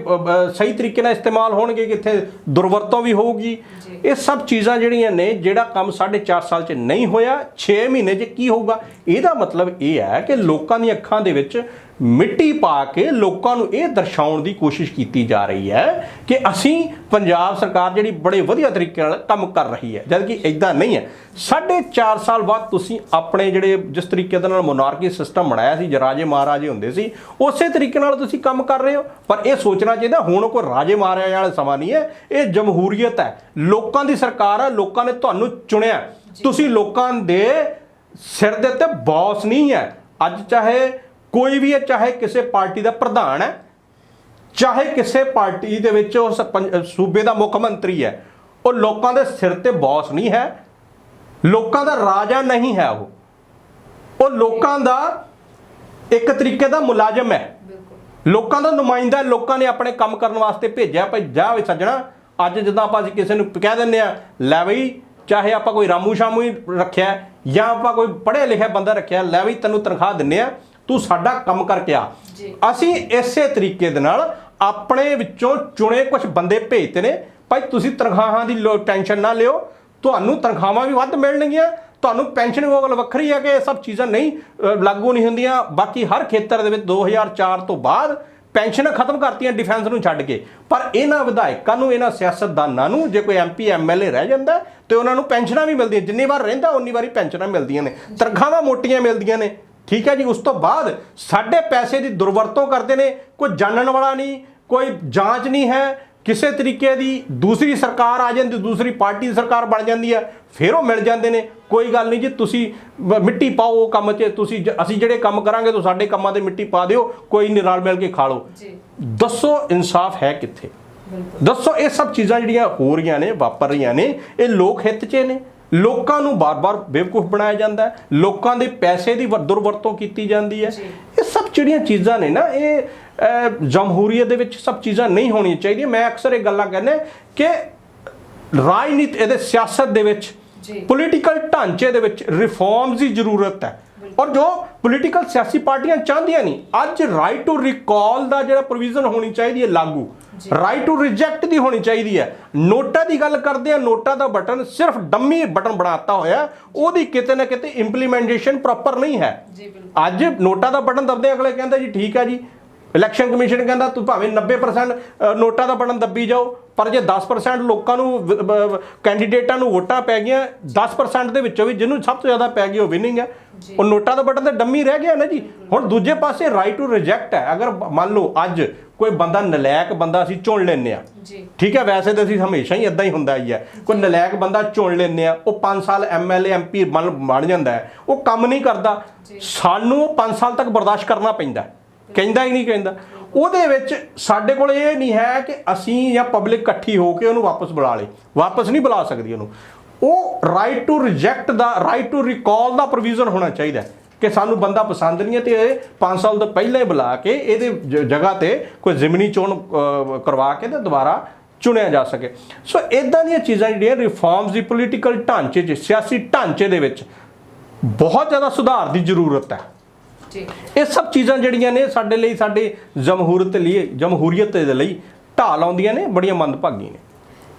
ਸਹੀ ਤਰੀਕੇ ਨਾਲ ਇਸਤੇਮਾਲ ਹੋਣਗੇ ਕਿੱਥੇ ਦੁਰਵਰਤੋਂ ਵੀ ਹੋਊਗੀ। ਇਹ ਸਭ ਚੀਜ਼ਾਂ ਜਿਹੜੀਆਂ ਨੇ ਜਿਹੜਾ ਕੰਮ 4.5 ਸਾਲ 'ਚ ਨਹੀਂ ਹੋਇਆ 6 ਮਹੀਨੇ 'ਚ ਕੀ ਹੋਊਗਾ? ਇਹਦਾ ਮਤਲਬ ਇਹ ਹੈ ਕਿ ਲੋਕਾਂ ਦੀਆਂ ਅੱਖਾਂ ਦੇ ਵਿੱਚ ਮਿੱਟੀ ਪਾ ਕੇ ਲੋਕਾਂ ਨੂੰ ਇਹ ਦਰਸਾਉਣ ਦੀ ਕੋਸ਼ਿਸ਼ ਕੀਤੀ ਜਾ ਰਹੀ ਹੈ ਕਿ ਅਸੀਂ ਪੰਜਾਬ ਸਰਕਾਰ ਜਿਹੜੀ ਬੜੇ ਵਧੀਆ ਤਰੀਕੇ ਨਾਲ ਕੰਮ ਕਰ ਰਹੀ ਹੈ ਜਦ ਕਿ ਇਦਾਂ ਨਹੀਂ ਹੈ। ਸਾਢੇ 4 ਸਾਲ ਬਾਅਦ ਤੁਸੀਂ ਆਪਣੇ ਜਿਹੜੇ ਜਿਸ ਤਰੀਕੇ ਦੇ ਨਾਲ ਮੋਨਾਰਕੀ ਸਿਸਟਮ ਬਣਾਇਆ ਸੀ ਜੇ ਰਾਜੇ ਮਹਾਰਾਜੇ ਹੁੰਦੇ ਸੀ ਉਸੇ ਤਰੀਕੇ ਨਾਲ ਤੁਸੀਂ ਕੰਮ ਕਰ ਰਹੇ ਹੋ ਪਰ ਇਹ ਸੋਚਣਾ ਚਾਹੀਦਾ ਹੁਣ ਕੋਈ ਰਾਜੇ ਮਹਾਰਾਜੇ ਵਾਲਾ ਸਮਾਂ ਨਹੀਂ ਹੈ ਇਹ ਜਮਹੂਰੀਅਤ ਹੈ। ਲੋਕਾਂ ਦੀ ਸਰਕਾਰ ਹੈ ਲੋਕਾਂ ਨੇ ਤੁਹਾਨੂੰ ਚੁਣਿਆ। ਤੁਸੀਂ ਲੋਕਾਂ ਦੇ ਸਿਰ ਦੇ ਉੱਤੇ ਬੌਸ ਨਹੀਂ ਹੈ। ਅੱਜ ਚਾਹੇ ਕੋਈ ਵੀ ਹੈ ਚਾਹੇ ਕਿਸੇ ਪਾਰਟੀ ਦਾ ਪ੍ਰਧਾਨ ਹੈ ਚਾਹੇ ਕਿਸੇ ਪਾਰਟੀ ਦੇ ਵਿੱਚ ਉਸ ਸੂਬੇ ਦਾ ਮੁੱਖ ਮੰਤਰੀ ਹੈ ਉਹ ਲੋਕਾਂ ਦੇ ਸਿਰ ਤੇ ਬੌਸ ਨਹੀਂ ਹੈ। ਲੋਕਾਂ ਦਾ ਰਾਜਾ ਨਹੀਂ ਹੈ ਉਹ। ਉਹ ਲੋਕਾਂ ਦਾ ਇੱਕ ਤਰੀਕੇ ਦਾ ਮੁਲਾਜ਼ਮ ਹੈ। ਬਿਲਕੁਲ। ਲੋਕਾਂ ਦਾ ਨੁਮਾਇੰਦਾ ਲੋਕਾਂ ਨੇ ਆਪਣੇ ਕੰਮ ਕਰਨ ਵਾਸਤੇ ਭੇਜਿਆ ਭਾਈ ਜਾ ਵੀ ਸੱਜਣਾ ਅੱਜ ਜਦੋਂ ਆਪਾਂ ਕਿਸੇ ਨੂੰ ਕਹਿ ਦਿੰਦੇ ਆ ਲੈ ਬਈ ਚਾਹੇ ਆਪਾਂ ਕੋਈ ਰਾਮੂ ਸ਼ਾਮੂ ਹੀ ਰੱਖਿਆ ਜਾਂ ਆਪਾਂ ਕੋਈ ਪੜ੍ਹਿਆ ਲਿਖਿਆ ਬੰਦਾ ਰੱਖਿਆ ਲੈ ਬਈ ਤੈਨੂੰ ਤਨਖਾਹ ਦਿੰਨੇ ਆ ਤੂੰ ਸਾਡਾ ਕੰਮ ਕਰਕੇ ਆ। ਅਸੀਂ ਇਸੇ ਤਰੀਕੇ ਦੇ ਨਾਲ ਆਪਣੇ ਵਿੱਚੋਂ ਚੁਣੇ ਕੁਝ ਬੰਦੇ ਭੇਜਦੇ ਨੇ। ਭਾਈ ਤੁਸੀਂ ਤਨਖਾਹਾਂ ਦੀ ਟੈਨਸ਼ਨ ਨਾ ਲਿਓ ਤੁਹਾਨੂੰ ਤਨਖਾਹਾਂ ਵੀ ਵੱਧ ਮਿਲਣਗੀਆਂ ਤੁਹਾਨੂੰ ਪੈਨਸ਼ਨ ਵੋਗਲ ਵੱਖਰੀ ਹੈ ਕਿ ਇਹ ਸਭ ਚੀਜ਼ਾਂ ਨਹੀਂ ਲਾਗੂ ਨਹੀਂ ਹੁੰਦੀਆਂ। ਬਾਕੀ ਹਰ ਖੇਤਰ ਦੇ ਵਿੱਚ 2004 ਤੋਂ ਬਾਅਦ ਪੈਨਸ਼ਨਾਂ ਖਤਮ ਕਰਤੀਆਂ ਡਿਫੈਂਸ ਨੂੰ ਛੱਡ ਕੇ। ਪਰ ਇਹਨਾਂ ਵਿਧਾਇਕਾਂ ਨੂੰ, ਇਹਨਾਂ ਸਿਆਸਤਦਾਨਾਂ ਨੂੰ, ਜੇ ਕੋਈ ਐਮਪੀ ਐਮਐਲਏ ਰਹਿ ਜਾਂਦਾ ਤੇ ਉਹਨਾਂ ਨੂੰ ਪੈਨਸ਼ਨਾਂ ਵੀ ਮਿਲਦੀਆਂ। ਜਿੰਨੀ ਵਾਰ ਰਹਿੰਦਾ ਉਨੀ ਵਾਰੀ ਪੈਨਸ਼ਨਾਂ ਮਿਲਦੀਆਂ ਨੇ। ਤਨਖਾਹਾਂ ਮੋਟੀਆਂ ਮਿਲਦੀਆਂ ਨੇ। ਠੀਕ ਹੈ ਜੀ, ਉਸ ਤੋਂ ਬਾਅਦ ਸਾਡੇ ਪੈਸੇ ਦੀ ਦੁਰਵਰਤੋਂ ਕਰਦੇ ਨੇ। ਕੋਈ ਜਾਣਨ ਵਾਲਾ ਨਹੀਂ, ਕੋਈ ਜਾਂਚ ਨਹੀਂ ਹੈ। ਕਿਸੇ ਤਰੀਕੇ ਦੀ ਦੂਸਰੀ ਸਰਕਾਰ ਆ ਜਾਂਦੀ ਦੂਸਰੀ ਪਾਰਟੀ ਦੀ ਸਰਕਾਰ ਬਣ ਜਾਂਦੀ ਹੈ ਫਿਰ ਉਹ ਮਿਲ ਜਾਂਦੇ ਨੇ। ਕੋਈ ਗੱਲ ਨਹੀਂ ਜੀ ਤੁਸੀਂ ਮਿੱਟੀ ਪਾਓ ਉਹ ਕੰਮ 'ਚ ਤੁਸੀਂ ਅਸੀਂ ਜਿਹੜੇ ਕੰਮ ਕਰਾਂਗੇ ਤੁਸੀਂ ਸਾਡੇ ਕੰਮਾਂ ਤੇ ਮਿੱਟੀ ਪਾ ਦਿਓ ਕੋਈ ਨਹੀਂ ਰਲ ਮਿਲ ਕੇ ਖਾ ਲਓ। ਜੀ। ਦੱਸੋ ਇਨਸਾਫ ਹੈ ਕਿੱਥੇ? ਦੱਸੋ ਇਹ ਸਭ ਚੀਜ਼ਾਂ ਜਿਹੜੀਆਂ ਹੋ ਰਹੀਆਂ ਨੇ ਵਾਪਰ ਰਹੀਆਂ ਨੇ ਇਹ ਲੋਕ ਹਿੱਤ 'ਚ ਨੇ। ਲੋਕਾਂ ਨੂੰ ਬਾਰ-ਬਾਰ ਬੇਵਕੂਫ ਬਣਾਇਆ ਜਾਂਦਾ ਹੈ। ਲੋਕਾਂ ਦੇ ਪੈਸੇ ਦੀ ਵਰ- ਦੁਰਵਰਤੋਂ ਕੀਤੀ ਜਾਂਦੀ ਹੈ। ਇਹ ਸਭ ਜਿਹੜੀਆਂ ਚੀਜ਼ਾਂ ਨੇ ਨਾ ਇਹ ਜਮਹੂਰੀਅਤ ਦੇ ਵਿੱਚ ਸਭ ਚੀਜ਼ਾਂ ਨਹੀਂ ਹੋਣੀਆਂ ਚਾਹੀਦੀਆਂ। ਮੈਂ ਅਕਸਰ ਇਹ ਗੱਲਾਂ ਕਹਿੰਦਾ ਕਿ ਰਾਜਨੀਤੀ ਇਹਦੇ ਸਿਆਸਤ ਦੇ ਵਿੱਚ ਜੀ। ਪੋਲੀਟੀਕਲ ਢਾਂਚੇ ਦੇ ਵਿੱਚ ਰਿਫਾਰਮਸ ਦੀ ਜ਼ਰੂਰਤ ਹੈ। ਔਰ ਜੋ ਪੋਲੀਟੀਕਲ ਸਿਆਸੀ ਪਾਰਟੀਆਂ ਚਾਹੁੰਦੀਆਂ ਨਹੀਂ ਅੱਜ ਰਾਈਟ ਟੂ ਰਿਕਾਲ ਦਾ ਜਿਹੜਾ ਪ੍ਰੋਵੀਜ਼ਨ ਹੋਣੀ ਚਾਹੀਦੀ ਹੈ ਲਾਗੂ। ਰਾਈਟ ਟੂ ਰਿਜੈਕਟ ਦੀ ਹੋਣੀ ਚਾਹੀਦੀ ਹੈ। ਨੋਟਾਂ ਦੀ ਗੱਲ ਕਰਦੇ ਆ ਨੋਟਾਂ ਦਾ ਬਟਨ ਸਿਰਫ ਡੰਮੀ ਬਟਨ ਬਣਾਤਾ ਹੋਇਆ ਉਹਦੀ ਕਿਤੇ ਨਾ ਕਿਤੇ ਇੰਪਲੀਮੈਂਟੇਸ਼ਨ ਪ੍ਰੋਪਰ ਨਹੀਂ ਹੈ। ਅੱਜ ਨੋਟਾਂ ਦਾ ਬਟਨ ਦਬਦੇ ਅਗਲੇ ਕਹਿੰਦਾ ਜੀ ਠੀਕ ਹੈ ਜੀ। ਇਲੈਕਸ਼ਨ ਕਮਿਸ਼ਨ ਕਹਿੰਦਾ ਤੂੰ ਭਾਵੇਂ 90% ਅ, ਨੋਟਾਂ ਦਾ ਬਟਨ ਦੱਬੀ ਜਾਓ ਪਰ ਜੇ 10% ਲੋਕਾਂ ਨੂੰ ਕੈਂਡੀਡੇਟਾਂ ਨੂੰ ਵੋਟਾਂ ਪੈ ਗਈਆਂ 10% ਦੇ ਵਿੱਚੋਂ ਵੀ ਜਿਹਨੂੰ ਸਭ ਤੋਂ ਜ਼ਿਆਦਾ ਪੈ ਗਈ ਉਹ ਵਿਨਿੰਗ ਹੈ। ਉਹ ਨੋਟਾਂ ਦਾ ਬਟਨ ਤਾਂ ਡੰਮੀ ਰਹਿ ਗਿਆ ਨਾ ਜੀ। ਹੁਣ ਦੂਜੇ ਪਾਸੇ ਰਾਈਟ ਟੂ ਰਿਜੈਕਟ ਹੈ। ਅਗਰ ਮੰਨ ਲਓ ਅੱਜ ਕੋਈ ਬੰਦਾ ਨਲਾਇਕ ਬੰਦਾ ਅਸੀਂ ਚੁਣ ਲੈਂਦੇ ਆ ਠੀਕ ਹੈ ਵੈਸੇ ਤਾਂ ਅਸੀਂ ਹਮੇਸ਼ਾ ਹੀ ਇਦਾਂ ਹੀ ਹੁੰਦਾ ਹੀ ਹੈ। ਕੋਈ ਨਲਾਇਕ ਬੰਦਾ ਚੁਣ ਲੈਂਦੇ ਆ ਉਹ 5 ਸਾਲ ਐਮਐਲਏ ਐਮਪੀ ਬਣ ਜਾਂਦਾ ਹੈ। ਉਹ ਕੰਮ ਨਹੀਂ ਕਰਦਾ। ਸਾਨੂੰ ਉਹ 5 ਸਾਲ ਤੱਕ ਬਰਦਾਸ਼ਤ ਕਰਨਾ ਪੈਂਦਾ। ਕਹਿੰਦਾ ਹੀ ਨਹੀਂ ਕਹਿੰਦਾ। ਉਹਦੇ ਵਿੱਚ ਸਾਡੇ ਕੋਲ ਇਹ ਨਹੀਂ ਹੈ ਕਿ ਅਸੀਂ ਜਾਂ ਪਬਲਿਕ ਇਕੱਠੀ ਹੋ ਕੇ ਉਹਨੂੰ ਵਾਪਸ ਬੁਲਾ ਲਈ ਵਾਪਸ ਨਹੀਂ ਬੁਲਾ ਸਕਦੀ ਉਹਨੂੰ। ਉਹ ਰਾਈਟ ਟੂ ਰਿਜੈਕਟ ਦਾ ਰਾਈਟ ਟੂ ਰਿਕਾਲ ਦਾ ਪ੍ਰੋਵੀਜ਼ਨ ਹੋਣਾ ਚਾਹੀਦਾ ਕਿ ਸਾਨੂੰ ਬੰਦਾ ਪਸੰਦ ਨਹੀਂ ਹੈ ਤੇ ਇਹ 5 ਸਾਲ ਤੋਂ ਪਹਿਲਾਂ ਹੀ ਬੁਲਾ ਕੇ ਇਹਦੇ ਜਗ੍ਹਾ ਤੇ ਕੋਈ ਜ਼ਿਮਨੀ ਚੋਣ ਕਰਵਾ ਕੇ ਤੇ ਦੁਬਾਰਾ ਚੁਣਿਆ ਜਾ ਸਕੇ। ਸੋ ਇਦਾਂ ਦੀਆਂ ਚੀਜ਼ਾਂ ਜਿਹੜੀਆਂ ਰਿਫਾਰਮਸ ਦੀ ਪੋਲੀਟੀਕਲ ਢਾਂਚੇ 'ਚ, ਸਿਆਸੀ ਢਾਂਚੇ ਦੇ ਵਿੱਚ ਬਹੁਤ ਜ਼ਿਆਦਾ ਸੁਧਾਰ ਦੀ ਜ਼ਰੂਰਤ ਹੈ। ਇਹ ਸਭ ਚੀਜ਼ਾਂ ਜਿਹੜੀਆਂ ਨੇ ਸਾਡੇ ਲਈ ਸਾਡੇ ਜਮਹੂਰਤ ਲਈ ਜਮਹੂਰੀਅਤ ਦੇ ਲਈ ਢਾਲ ਆਉਂਦੀਆਂ ਨੇ ਬੜੀਆਂ ਮੰਦਭਾਗੀ ਨੇ।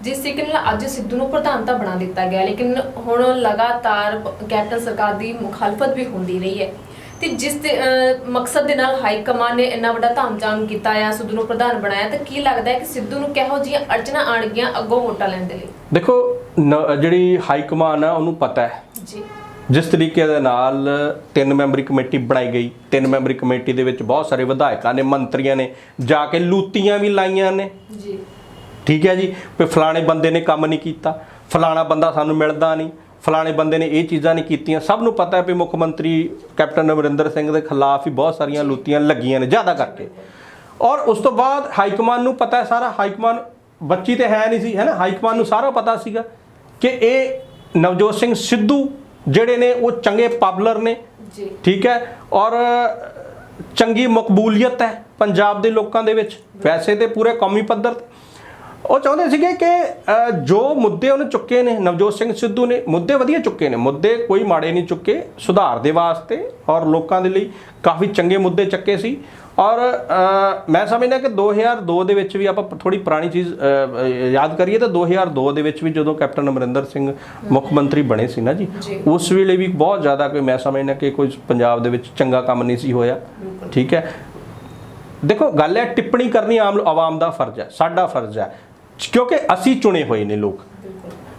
ਜਿਸ ਤਰੀਕੇ ਨਾਲ ਅੱਜ ਸਿੱਧੂ ਨੂੰ ਪ੍ਰਧਾਨਤਾ ਬਣਾ ਦਿੱਤਾ ਗਿਆ ਲੇਕਿਨ ਹੁਣ ਲਗਾਤਾਰ ਕੈਪਟਨ ਸਰਕਾਰ ਦੀ ਮੁਖਾਲਫਤ ਵੀ ਹੁੰਦੀ ਰਹੀ ਹੈ। ਤੇ ਜਿਸ ਮਕਸਦ ਦੇ ਨਾਲ ਹਾਈ ਕਮਾਨ ਨੇ ਇੰਨਾ ਵੱਡਾ ਧਾਮਚਾਮ ਕੀਤਾ ਆ ਸਿੱਧੂ ਨੂੰ ਪ੍ਰਧਾਨ ਬਣਾਇਆ ਤਾਂ ਕੀ ਲੱਗਦਾ ਹੈ ਕਿ ਸਿੱਧੂ ਨੂੰ ਕਿਹੋ ਜਿਹੀਆਂ ਅੜਚਣਾ ਆਣਗੀਆਂ ਅੱਗੋਂ ਵੋਟਾਂ ਲੈਣ ਦੇ ਲਈ? ਦੇਖੋ ਜਿਹੜੀ ਹਾਈ ਕਮਾਨ ਆ ਉਹਨੂੰ ਪਤਾ ਹੈ। ਜੀ। ਜਿਸ ਤਰੀਕੇ ਦੇ ਨਾਲ ਤਿੰਨ ਮੈਂਬਰੀ ਕਮੇਟੀ ਬਣਾਈ ਗਈ। ਤਿੰਨ ਮੈਂਬਰੀ ਕਮੇਟੀ ਦੇ ਵਿੱਚ ਬਹੁਤ ਸਾਰੇ ਵਿਧਾਇਕਾਂ ਨੇ ਮੰਤਰੀਆਂ ਨੇ ਜਾ ਕੇ ਲੂਤੀਆਂ ਵੀ ਲਾਈਆਂ ਨੇ। ਜੀ। ਠੀਕ ਹੈ ਜੀ? ਵੀ ਫਲਾਣੇ ਬੰਦੇ ਨੇ ਕੰਮ ਨਹੀਂ ਕੀਤਾ ਫਲਾਣਾ ਬੰਦਾ ਸਾਨੂੰ ਮਿਲਦਾ ਨਹੀਂ ਫਲਾਣੇ ਬੰਦੇ ਨੇ ਇਹ ਚੀਜ਼ਾਂ ਨਹੀਂ ਕੀਤੀਆਂ। ਸਭ ਨੂੰ ਪਤਾ ਹੈ ਵੀ ਮੁੱਖ ਮੰਤਰੀ ਕੈਪਟਨ ਅਮਰਿੰਦਰ ਸਿੰਘ ਦੇ ਖਿਲਾਫ ਹੀ ਬਹੁਤ ਸਾਰੀਆਂ ਲੁੱਤੀਆਂ ਲੱਗੀਆਂ ਨੇ ਜ਼ਿਆਦਾ ਕਰਕੇ। ਔਰ ਉਸ ਤੋਂ ਬਾਅਦ ਹਾਈ ਕਮਾਨ ਨੂੰ ਪਤਾ ਹੈ ਸਾਰਾ ਹਾਈ ਕਮਾਨ ਬੱਚੀ ਤੇ ਹੈ ਨਹੀਂ ਸੀ ਹੈ ਨਾ? ਹਾਈ ਕਮਾਨ ਨੂੰ ਸਾਰਾ ਪਤਾ ਸੀਗਾ ਕਿ ਇਹ ਨਵਜੋਤ ਸਿੰਘ ਸਿੱਧੂ ਜਿਹੜੇ ਨੇ ਉਹ ਚੰਗੇ ਪਾਪੂਲਰ ਨੇ। ਜੀ। ਠੀਕ ਹੈ? ਔਰ ਚੰਗੀ ਮਕਬੂਲੀਅਤ ਹੈ ਪੰਜਾਬ ਦੇ ਲੋਕਾਂ ਦੇ ਵਿੱਚ। ਵੈਸੇ ਤੇ ਪੂਰੇ ਕੌਮੀ ਪੱਧਰ ਤੇ। ਉਹ ਚਾਹੁੰਦੇ ਸੀਗੇ ਕਿ ਜੋ ਮੁੱਦੇ ਉਹਨੇ ਚੁੱਕੇ ਨੇ ਨਵਜੋਤ ਸਿੰਘ ਸਿੱਧੂ ਨੇ ਮੁੱਦੇ ਵਧੀਆ ਚੁੱਕੇ ਨੇ। ਮੁੱਦੇ ਕੋਈ ਮਾੜੇ ਨਹੀਂ ਚੁੱਕੇ। ਸੁਧਾਰ ਦੇ ਵਾਸਤੇ ਔਰ ਲੋਕਾਂ ਦੇ ਲਈ ਕਾਫੀ ਚੰਗੇ ਮੁੱਦੇ ਚੱਕੇ ਸੀ। ਔਰ ਮੈਂ ਸਮਝਦਾ ਕਿ 2002 ਦੇ ਵਿੱਚ ਵੀ ਆਪਾਂ ਥੋੜੀ ਪੁਰਾਣੀ ਚੀਜ਼ ਯਾਦ ਕਰੀਏ ਤਾਂ 2002 ਦੇ ਵਿੱਚ ਵੀ ਜਦੋਂ ਕੈਪਟਨ ਅਮਰਿੰਦਰ ਸਿੰਘ ਮੁੱਖ ਮੰਤਰੀ ਬਣੇ ਸੀ ਨਾ ਜੀ। ਉਸ ਵੇਲੇ ਵੀ ਬਹੁਤ ਜ਼ਿਆਦਾ ਕੋਈ ਮੈਂ ਸਮਝਦਾ ਕਿ ਕੋਈ ਪੰਜਾਬ ਦੇ ਵਿੱਚ ਚੰਗਾ ਕੰਮ ਨਹੀਂ ਸੀ ਹੋਇਆ। ਠੀਕ ਹੈ? ਦੇਖੋ ਗੱਲ ਹੈ ਟਿੱਪਣੀ ਕਰਨੀ ਆਮ ਆਵਾਮ ਦਾ ਫਰਜ਼ ਹੈ ਸਾਡਾ ਫਰਜ਼ ਹੈ ਕਿਉਂਕਿ ਅਸੀਂ ਚੁਣੇ ਹੋਏ ਨੇ ਲੋਕ।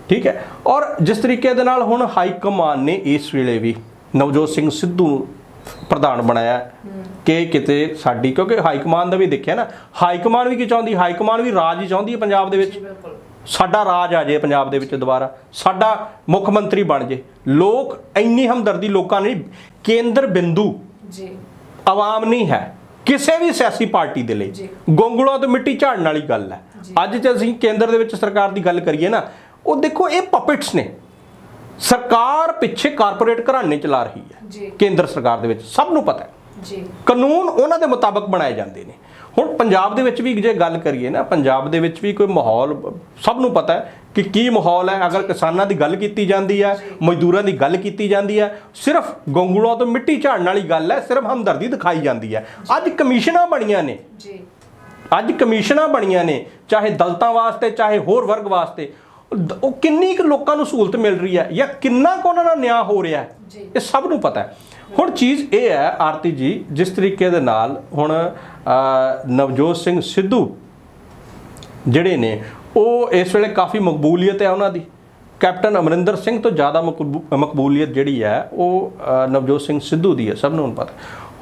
ਠੀਕ ਹੈ? ਔਰ ਜਿਸ ਤਰੀਕੇ ਦੇ ਨਾਲ ਹੁਣ ਹਾਈ ਕਮਾਨ ਨੇ ਇਸ ਵੇਲੇ ਵੀ ਨਵਜੋਤ ਸਿੰਘ ਸਿੱਧੂ ਪ੍ਰਧਾਨ ਬਣਾਇਆ ਕਿ ਕਿਤੇ ਸਾਡੀ ਕਿਉਂਕਿ ਹਾਈ ਕਮਾਨ ਦਾ ਵੀ ਦੇਖਿਆ ਨਾ ਹਾਈ ਕਮਾਨ ਵੀ ਕੀ ਚਾਹੁੰਦੀ? ਹਾਈ ਕਮਾਨ ਵੀ ਰਾਜ ਹੀ ਚਾਹੁੰਦੀ ਹੈ ਪੰਜਾਬ ਦੇ ਵਿੱਚ? ਸਾਡਾ ਰਾਜ ਆ ਜਾਏ ਪੰਜਾਬ ਦੇ ਵਿੱਚ ਦੁਬਾਰਾ ਸਾਡਾ ਮੁੱਖ ਮੰਤਰੀ ਬਣ ਜੇ। ਲੋਕ ਇੰਨੀ ਹਮਦਰਦੀ ਲੋਕਾਂ ਨੇ ਕੇਂਦਰ ਬਿੰਦੂ ਜੀ। ਆਵਾਮ ਨਹੀਂ ਹੈ। ਕਿਸੇ ਵੀ ਸਿਆਸੀ ਪਾਰਟੀ ਦੇ ਲਈ। ਜੀ। ਗੋਂਗਲੋਂ ਤੋਂ ਮਿੱਟੀ ਝਾੜਨ ਵਾਲੀ ਗੱਲ ਹੈ। ਅੱਜ ਜੇ ਅਸੀਂ ਕੇਂਦਰ ਦੇ ਵਿੱਚ ਸਰਕਾਰ ਦੀ ਗੱਲ ਕਰੀਏ ਨਾ ਉਹ ਦੇਖੋ ਇਹ ਪਪਿਟਸ ਨੇ। ਸਰਕਾਰ ਪਿੱਛੇ ਕਾਰਪੋਰੇਟ ਘਰਾਣੇ ਚਲਾ ਰਹੀ ਹੈ। ਜੀ। ਕੇਂਦਰ ਸਰਕਾਰ ਦੇ ਵਿੱਚ ਸਭ ਨੂੰ ਪਤਾ ਹੈ। ਜੀ। ਕਾਨੂੰਨ ਉਹਨਾਂ ਦੇ ਮੁਤਾਬਕ ਬਣਾਏ ਜਾਂਦੇ ਨੇ। ਹੁਣ ਪੰਜਾਬ ਦੇ ਵਿੱਚ ਵੀ ਜੇ ਗੱਲ ਕਰੀਏ ਨਾ ਪੰਜਾਬ ਦੇ ਵਿੱਚ ਵੀ ਕੋਈ ਮਾਹੌਲ ਸਭ ਨੂੰ ਪਤਾ ਹੈ ਕਿ ਕੀ ਮਾਹੌਲ ਹੈ। ਅਗਰ ਕਿਸਾਨਾਂ ਦੀ ਗੱਲ ਕੀਤੀ ਜਾਂਦੀ ਹੈ ਮਜ਼ਦੂਰਾਂ ਦੀ ਗੱਲ ਕੀਤੀ ਜਾਂਦੀ ਹੈ ਸਿਰਫ ਗੰਗੂਲਾਂ ਤੋਂ ਮਿੱਟੀ ਝਾੜਨ ਵਾਲੀ ਗੱਲ ਹੈ ਸਿਰਫ ਹਮਦਰਦੀ ਦਿਖਾਈ ਜਾਂਦੀ ਹੈ। ਅੱਜ ਕਮਿਸ਼ਨਾਂ ਬਣੀਆਂ ਨੇ। ਜੀ। ਅੱਜ ਕਮਿਸ਼ਨਾਂ ਬਣੀਆਂ ਨੇ ਚਾਹੇ ਦਲਤਾਂ ਵਾਸਤੇ ਚਾਹੇ ਹੋਰ ਵਰਗ ਵਾਸਤੇ। ਉਹ- ਕਿੰਨੀ ਕੁ ਲੋਕਾਂ ਨੂੰ ਸਹੂਲਤ ਮਿਲ ਰਹੀ ਹੈ ਜਾਂ ਕਿੰਨਾ ਕੁ ਉਹਨਾਂ ਨਾਲ ਨਿਆਂ ਹੋ ਰਿਹਾ ਹੈ। ਇਹ ਸਭ ਨੂੰ ਪਤਾ ਹੈ। ਹੁਣ ਚੀਜ਼ ਇਹ ਹੈ ਆਰਤੀ ਜੀ ਜਿਸ ਤਰੀਕੇ ਦੇ ਨਾਲ ਹੁਣ ਨਵਜੋਤ ਸਿੰਘ ਸਿੱਧੂ ਜਿਹੜੇ ਨੇ ਉਹ ਇਸ ਵੇਲੇ ਕਾਫੀ ਮਕਬੂਲੀਅਤ ਹੈ ਉਹਨਾਂ ਦੀ। ਕੈਪਟਨ ਅਮਰਿੰਦਰ ਸਿੰਘ ਤੋਂ ਜ਼ਿਆਦਾ ਮਕਬੂ- ਮਕਬੂਲੀਅਤ ਜਿਹੜੀ ਹੈ ਉਹ ਨਵਜੋਤ ਸਿੰਘ ਸਿੱਧੂ ਦੀ ਹੈ ਸਭ ਨੂੰ ਪਤਾ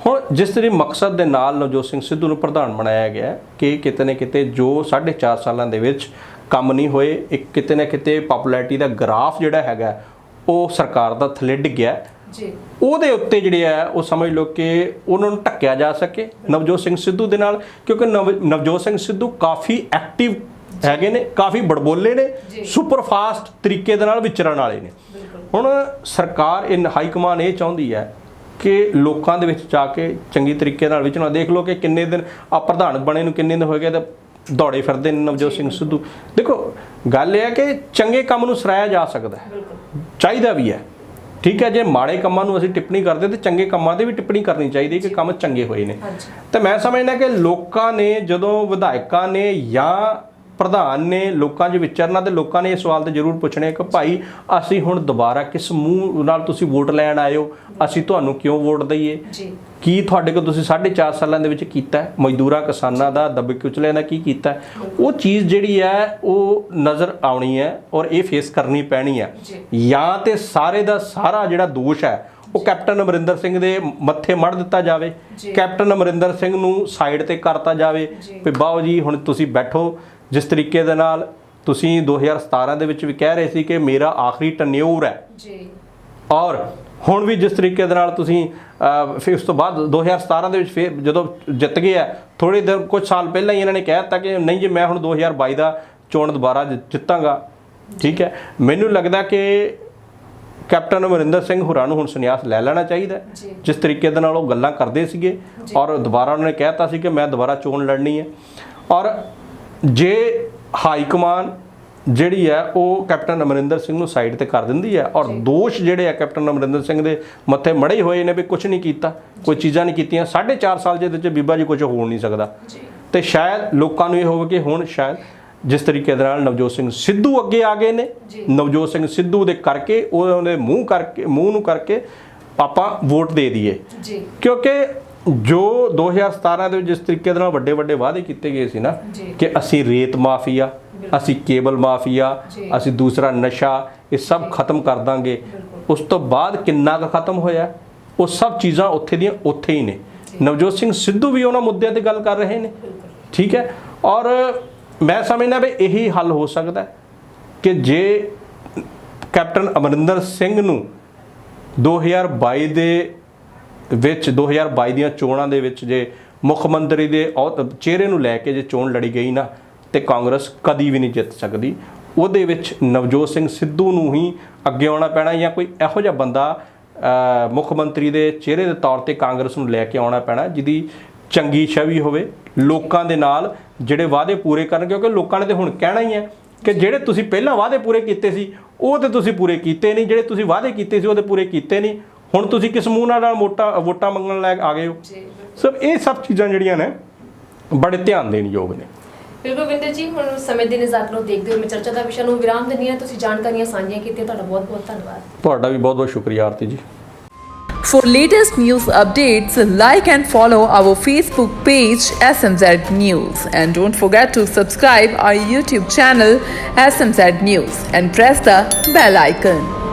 ਹੁਣ ਜਿਸ ਤਰੀ ਮਕਸਦ ਦੇ ਨਾਲ ਨਵਜੋਤ ਸਿੰਘ ਸਿੱਧੂ ਨੂੰ ਪ੍ਰਧਾਨ ਬਣਾਇਆ ਗਿਆ ਕਿ ਕਿਤੇ ਨਾ ਕਿਤੇ ਜੋ 4.5 ਸਾਲਾਂ ਦੇ ਵਿੱਚ ਕੰਮ ਨਹੀਂ ਹੋਏ ਇੱਕ ਕਿਤੇ ਨਾ ਕਿਤੇ ਪਪੂਲੈਰਿਟੀ ਦਾ ਗ੍ਰਾਫ ਜਿਹੜਾ ਹੈਗਾ ਉਹ ਸਰਕਾਰ ਦਾ ਥੱਲੇ ਡਿੱਗਿਆ ਹੈ। ਜੀ ਉਹਦੇ ਉੱਤੇ ਜਿਹੜੇ ਆ ਉਹ ਸਮਝ ਲਓ ਕਿ ਉਹਨਾਂ ਨੂੰ ਢੱਕਿਆ ਜਾ ਸਕੇ ਨਵਜੋਤ ਸਿੰਘ ਸਿੱਧੂ ਦੇ ਨਾਲ ਕਿਉਂਕਿ ਨਵ- ਨਵਜੋਤ ਸਿੰਘ ਸਿੱਧੂ ਕਾਫੀ ਐਕਟਿਵ ਹੈਗੇ ਨੇ ਕਾਫੀ ਬੜਬੋਲੇ ਨੇ। ਸੁਪਰ ਫਾਸਟ ਤਰੀਕੇ ਦੇ ਨਾਲ ਵਿਚਰਨ ਵਾਲੇ ਨੇ ਹੁਣ ਸਰਕਾਰ ਇਨ ਹਾਈ ਕਮਾਨ ਇਹ ਚਾਹੁੰਦੀ ਹੈ ਕਿ ਲੋਕਾਂ ਦੇ ਵਿੱਚ ਜਾ ਕੇ ਚੰਗੀ ਤਰੀਕੇ ਨਾਲ ਵਿਚਣਾ ਦੇਖ ਲਓ ਕਿ ਕਿੰਨੇ ਦਿਨ ਆ ਪ੍ਰਧਾਨ ਬਣੇ ਨੂੰ ਕਿੰਨੇ ਦਿਨ ਹੋਏ ਗਏ ਤੇ ਦੌੜੇ ਫਿਰਦੇ ਨੇ ਨਵਜੋਤ ਸਿੰਘ ਸਿੱਧੂ। ਦੇਖੋ ਗੱਲ ਇਹ ਹੈ ਕਿ ਚੰਗੇ ਕੰਮ ਨੂੰ ਸਰਾਇਆ ਜਾ ਸਕਦਾ ਹੈ। ਚਾਹੀਦਾ ਵੀ ਹੈ। ਠੀਕ ਹੈ ਜੇ ਮਾੜੇ ਕੰਮਾਂ ਨੂੰ ਅਸੀਂ ਟਿੱਪਣੀ ਕਰਦੇ ਤੇ ਚੰਗੇ ਕੰਮਾਂ ਤੇ ਵੀ ਟਿੱਪਣੀ ਕਰਨੀ ਚਾਹੀਦੀ ਕਿ ਕੰਮ ਚੰਗੇ ਹੋਏ ਨੇ। ਤੇ ਮੈਂ ਸਮਝਦਾ ਕਿ ਲੋਕਾਂ ਨੇ ਜਦੋਂ ਵਿਧਾਇਕਾਂ ਨੇ ਜਾਂ ਪ੍ਰਧਾਨ ਨੇ ਲੋਕਾਂ 'ਚ ਵਿਚਰਨਾ ਤੇ ਲੋਕਾਂ ਨੇ ਇਹ ਸਵਾਲ ਤੇ ਜ਼ਰੂਰ ਪੁੱਛਣੇ ਕਿ ਭਾਈ ਅਸੀਂ ਹੁਣ ਦੁਬਾਰਾ ਕਿਸ ਮੂੰਹ ਨਾਲ ਤੁਸੀਂ ਵੋਟ ਲੈਣ ਆਇਓ ਅਸੀਂ ਤੁਹਾਨੂੰ ਕਿਉਂ ਵੋਟ ਦਈਏ? ਜੀ। ਕੀ ਤੁਹਾਡੇ ਕੋਲ ਤੁਸੀਂ 4.5 ਸਾਲਾਂ ਦੇ ਵਿੱਚ ਕੀਤਾ ਹੈ? ਮਜ਼ਦੂਰਾਂ ਕਿਸਾਨਾਂ ਦਾ ਦੱਬੇ ਕੁਚਲਿਆਂ ਦਾ ਕੀ ਕੀਤਾ ਹੈ? ਉਹ ਚੀਜ਼ ਜਿਹੜੀ ਹੈ ਉਹ ਨਜ਼ਰ ਆਉਣੀ ਹੈ ਔਰ ਇਹ ਫੇਸ ਕਰਨੀ ਪੈਣੀ ਹੈ। ਜੀ। ਤੇ ਸਾਰੇ ਦਾ ਸਾਰਾ ਜਿਹੜਾ ਦੋਸ਼ ਹੈ ਉਹ ਕੈਪਟਨ ਅਮਰਿੰਦਰ ਸਿੰਘ ਦੇ ਮੱਥੇ ਮੜ ਦਿੱਤਾ ਜਾਵੇ। ਕੈਪਟਨ ਅਮਰਿੰਦਰ ਸਿੰਘ ਨੂੰ ਸਾਈਡ ਤੇ ਕਰਤਾ ਜਾਵੇ। ਵੀ ਬਾਓ ਜੀ ਹੁਣ ਤੁਸੀਂ ਬੈਠੋ। ਜਿਸ ਤਰੀਕੇ ਦੇ ਨਾਲ ਤੁਸੀਂ 2017 ਦੇ ਵਿੱਚ ਵੀ ਕਹਿ ਰਹੇ ਸੀ ਕਿ ਮੇਰਾ ਆਖਰੀ ਟਨਿਊਰ ਹੈ। ਜੀ। ਔਰ ਹੁਣ ਵੀ ਜਿਸ ਤਰੀਕੇ ਦੇ ਨਾਲ ਤੁਸੀਂ ਫਿਰ ਉਸ ਤੋਂ ਬਾਅਦ 2017 ਦੇ ਵਿੱਚ ਫਿਰ ਜਦੋਂ ਜਿੱਤ ਗਏ ਆ ਥੋੜੇ ਦਿਨ ਕੁਝ ਸਾਲ ਪਹਿਲਾਂ ਹੀ ਇਹਨਾਂ ਨੇ ਕਹਿ ਦਿੱਤਾ ਕਿ ਨਹੀਂ ਜੀ ਮੈਂ ਹੁਣ 2022 ਦਾ ਚੋਣ ਦੁਬਾਰਾ ਜਿੱਤਾਂਗਾ। ਠੀਕ ਹੈ? ਮੈਨੂੰ ਲੱਗਦਾ ਕਿ ਕੈਪਟਨ ਅਮਰਿੰਦਰ ਸਿੰਘ ਹੋਰਾਂ ਨੂੰ ਹੁਣ ਸੰਨਿਆਸ ਲੈ ਲੈਣਾ ਚਾਹੀਦਾ। ਜਿਸ ਤਰੀਕੇ ਦੇ ਨਾਲ ਉਹ ਗੱਲਾਂ ਕਰਦੇ ਸੀਗੇ ਔਰ ਦੁਬਾਰਾ ਉਹਨਾਂ ਨੇ ਕਹਿਤਾ ਸੀ ਕਿ ਮੈਂ ਦੁਬਾਰਾ ਚੋਣ ਲੜਨੀ ਹੈ। ਔਰ ਜੇ ਹਾਈ ਕਮਾਨ ਜਿਹੜੀ ਹੈ ਉਹ ਕੈਪਟਨ ਅਮਰਿੰਦਰ ਸਿੰਘ ਨੂੰ ਸਾਈਡ ਤੇ ਕਰ ਦਿੰਦੀ ਹੈ ਔਰ ਦੋਸ਼ ਜਿਹੜੇ ਆ ਕੈਪਟਨ ਅਮਰਿੰਦਰ ਸਿੰਘ ਦੇ ਮੱਥੇ ਮੜੇ ਹੋਏ ਨੇ ਵੀ ਕੁਝ ਨਹੀਂ ਕੀਤਾ ਕੋਈ ਚੀਜ਼ਾਂ ਨਹੀਂ ਕੀਤੀਆਂ 4.5 ਸਾਲ ਦੇ ਵਿੱਚ ਬੀਬਾ ਜੀ ਕੁਝ ਹੋ ਨਹੀਂ ਸਕਦਾ। ਤੇ ਸ਼ਾਇਦ ਲੋਕਾਂ ਨੂੰ ਇਹ ਹੋਵੇ ਕਿ ਹੁਣ ਸ਼ਾਇਦ ਜਿਸ ਤਰੀਕੇ ਦੇ ਨਾਲ ਨਵਜੋਤ ਸਿੰਘ ਸਿੱਧੂ ਅੱਗੇ ਆ ਗਏ ਨੇ। ਨਵਜੋਤ ਸਿੰਘ ਸਿੱਧੂ ਦੇ ਕਰਕੇ ਉਹਨਾਂ ਦੇ ਮੂੰਹ ਕਰਕੇ ਮੂੰਹ ਨੂੰ ਕਰਕੇ ਆਪਾਂ ਵੋਟ ਦੇ ਦਈਏ। ਕਿਉਂਕਿ ਜੋ 2017 ਦੇ ਵਿੱਚ ਜਿਸ ਤਰੀਕੇ ਦੇ ਨਾਲ ਵੱਡੇ ਵੱਡੇ ਵਾਅਦੇ ਕੀਤੇ ਗਏ ਸੀ ਨਾ। ਕਿ ਅਸੀਂ ਰੇਤ ਮਾਫੀਆ ਅਸੀਂ ਕੇਬਲ ਮਾਫੀਆ। ਅਸੀਂ ਦੂਸਰਾ ਨਸ਼ਾ ਇਹ ਸਭ ਖਤਮ ਕਰ ਦਾਂਗੇ। ਉਸ ਤੋਂ ਬਾਅਦ ਕਿੰਨਾ ਕੁ ਖਤਮ ਹੋਇਆ? ਉਹ ਸਭ ਚੀਜ਼ਾਂ ਉੱਥੇ ਦੀਆਂ ਉੱਥੇ ਹੀ ਨੇ। ਨਵਜੋਤ ਸਿੰਘ ਸਿੱਧੂ ਵੀ ਉਹਨਾਂ ਮੁੱਦਿਆਂ ਤੇ ਗੱਲ ਕਰ ਰਹੇ ਨੇ। ਠੀਕ ਹੈ? ਔਰ ਮੈਂ ਸਮਝਦਾ ਵੀ ਇਹੀ ਹੱਲ ਹੋ ਸਕਦਾ ਕਿ ਜੇ ਕੈਪਟਨ ਅਮਰਿੰਦਰ ਸਿੰਘ ਨੂੰ 2022 ਦੇ ਵਿੱਚ 2022 ਦੀਆਂ ਚੋਣਾਂ ਦੇ ਵਿੱਚ ਜੇ ਮੁੱਖ ਮੰਤਰੀ ਦੇ ਅਹੁਦ- ਚਿਹਰੇ ਨੂੰ ਲੈ ਕੇ ਜੇ ਚੋਣ ਲੜੀ ਗਈ ਨਾ, ਤੇ ਕਾਂਗਰਸ ਕਦੀ ਵੀ ਨਹੀਂ ਜਿੱਤ ਸਕਦੀ। ਉਹਦੇ ਵਿੱਚ ਨਵਜੋਤ ਸਿੰਘ ਸਿੱਧੂ ਨੂੰ ਹੀ ਅੱਗੇ ਆਉਣਾ ਪੈਣਾ ਜਾਂ ਕੋਈ ਇਹੋ ਜਿਹਾ ਬੰਦਾ ਮੁੱਖ ਮੰਤਰੀ ਦੇ ਚਿਹਰੇ ਦੇ ਤੌਰ ਤੇ ਕਾਂਗਰਸ ਨੂੰ ਲੈ ਕੇ ਆਉਣਾ ਪੈਣਾ, ਜਿਹਦੀ ਚੰਗੀ ਛਵੀ ਹੋਵੇ, ਲੋਕਾਂ ਦੇ ਨਾਲ ਜਿਹੜੇ ਵਾਅਦੇ ਪੂਰੇ ਕਰਨ, ਕਿਉਂਕਿ ਲੋਕਾਂ ਨੇ ਤੇ ਹੁਣ ਕਹਿਣਾ ਹੀ ਹੈ ਕਿ ਜਿਹੜੇ ਤੁਸੀਂ ਪਹਿਲਾਂ ਵਾਅਦੇ ਪੂਰੇ ਕੀਤੇ ਸੀ, ਉਹ ਤੇ ਤੁਸੀਂ ਪੂਰੇ ਕੀਤੇ ਨਹੀਂ, ਜਿਹੜੇ ਤੁਸੀਂ ਵਾਅਦੇ ਕੀਤੇ ਸੀ ਉਹਦੇ ਪੂਰੇ ਕੀਤੇ ਨਹੀਂ। ਹੁਣ ਤੁਸੀਂ ਕਿਸ ਮੂੰਹ ਨਾਲ ਮੋਟਾ ਵੋਟਾਂ ਮੰਗਣ ਲੈ ਆ ਗਏ ਹੋ। ਸਭ ਇਹ ਸਭ ਚੀਜ਼ਾਂ ਜਿਹੜੀਆਂ ਨੇ ਬੜੇ ਧਿਆਨ ਦੇਣ ਯੋਗ ਨੇ। ਬਿਲਕੁਲ ਵਿੰਦਰ ਜੀ ਹੁਣ ਸਮੇਂ ਦੀ ਨਿਜ਼ਾਤ ਨੂੰ ਦੇਖਦੇ ਹੋਏ ਮੈਂ ਚਰਚਾ ਦਾ ਵਿਸ਼ਾ ਨੂੰ ਵਿਰਾਮ ਦਿੰਦੀ ਹਾਂ। ਤੁਸੀਂ ਜਾਣਕਾਰੀਆਂ ਸਾਂਝੀਆਂ ਕੀਤੀਆਂ ਤੁਹਾਡਾ ਬਹੁਤ ਬਹੁਤ ਧੰਨਵਾਦ। ਤੁਹਾਡਾ ਵੀ ਬਹੁਤ ਬਹੁਤ ਸ਼ੁਕਰੀਆ ਆਰਤੀ ਜੀ। For latest news updates, like and follow our Facebook page SMZ News. And don't forget to subscribe our YouTube channel SMZ News. And press the bell icon.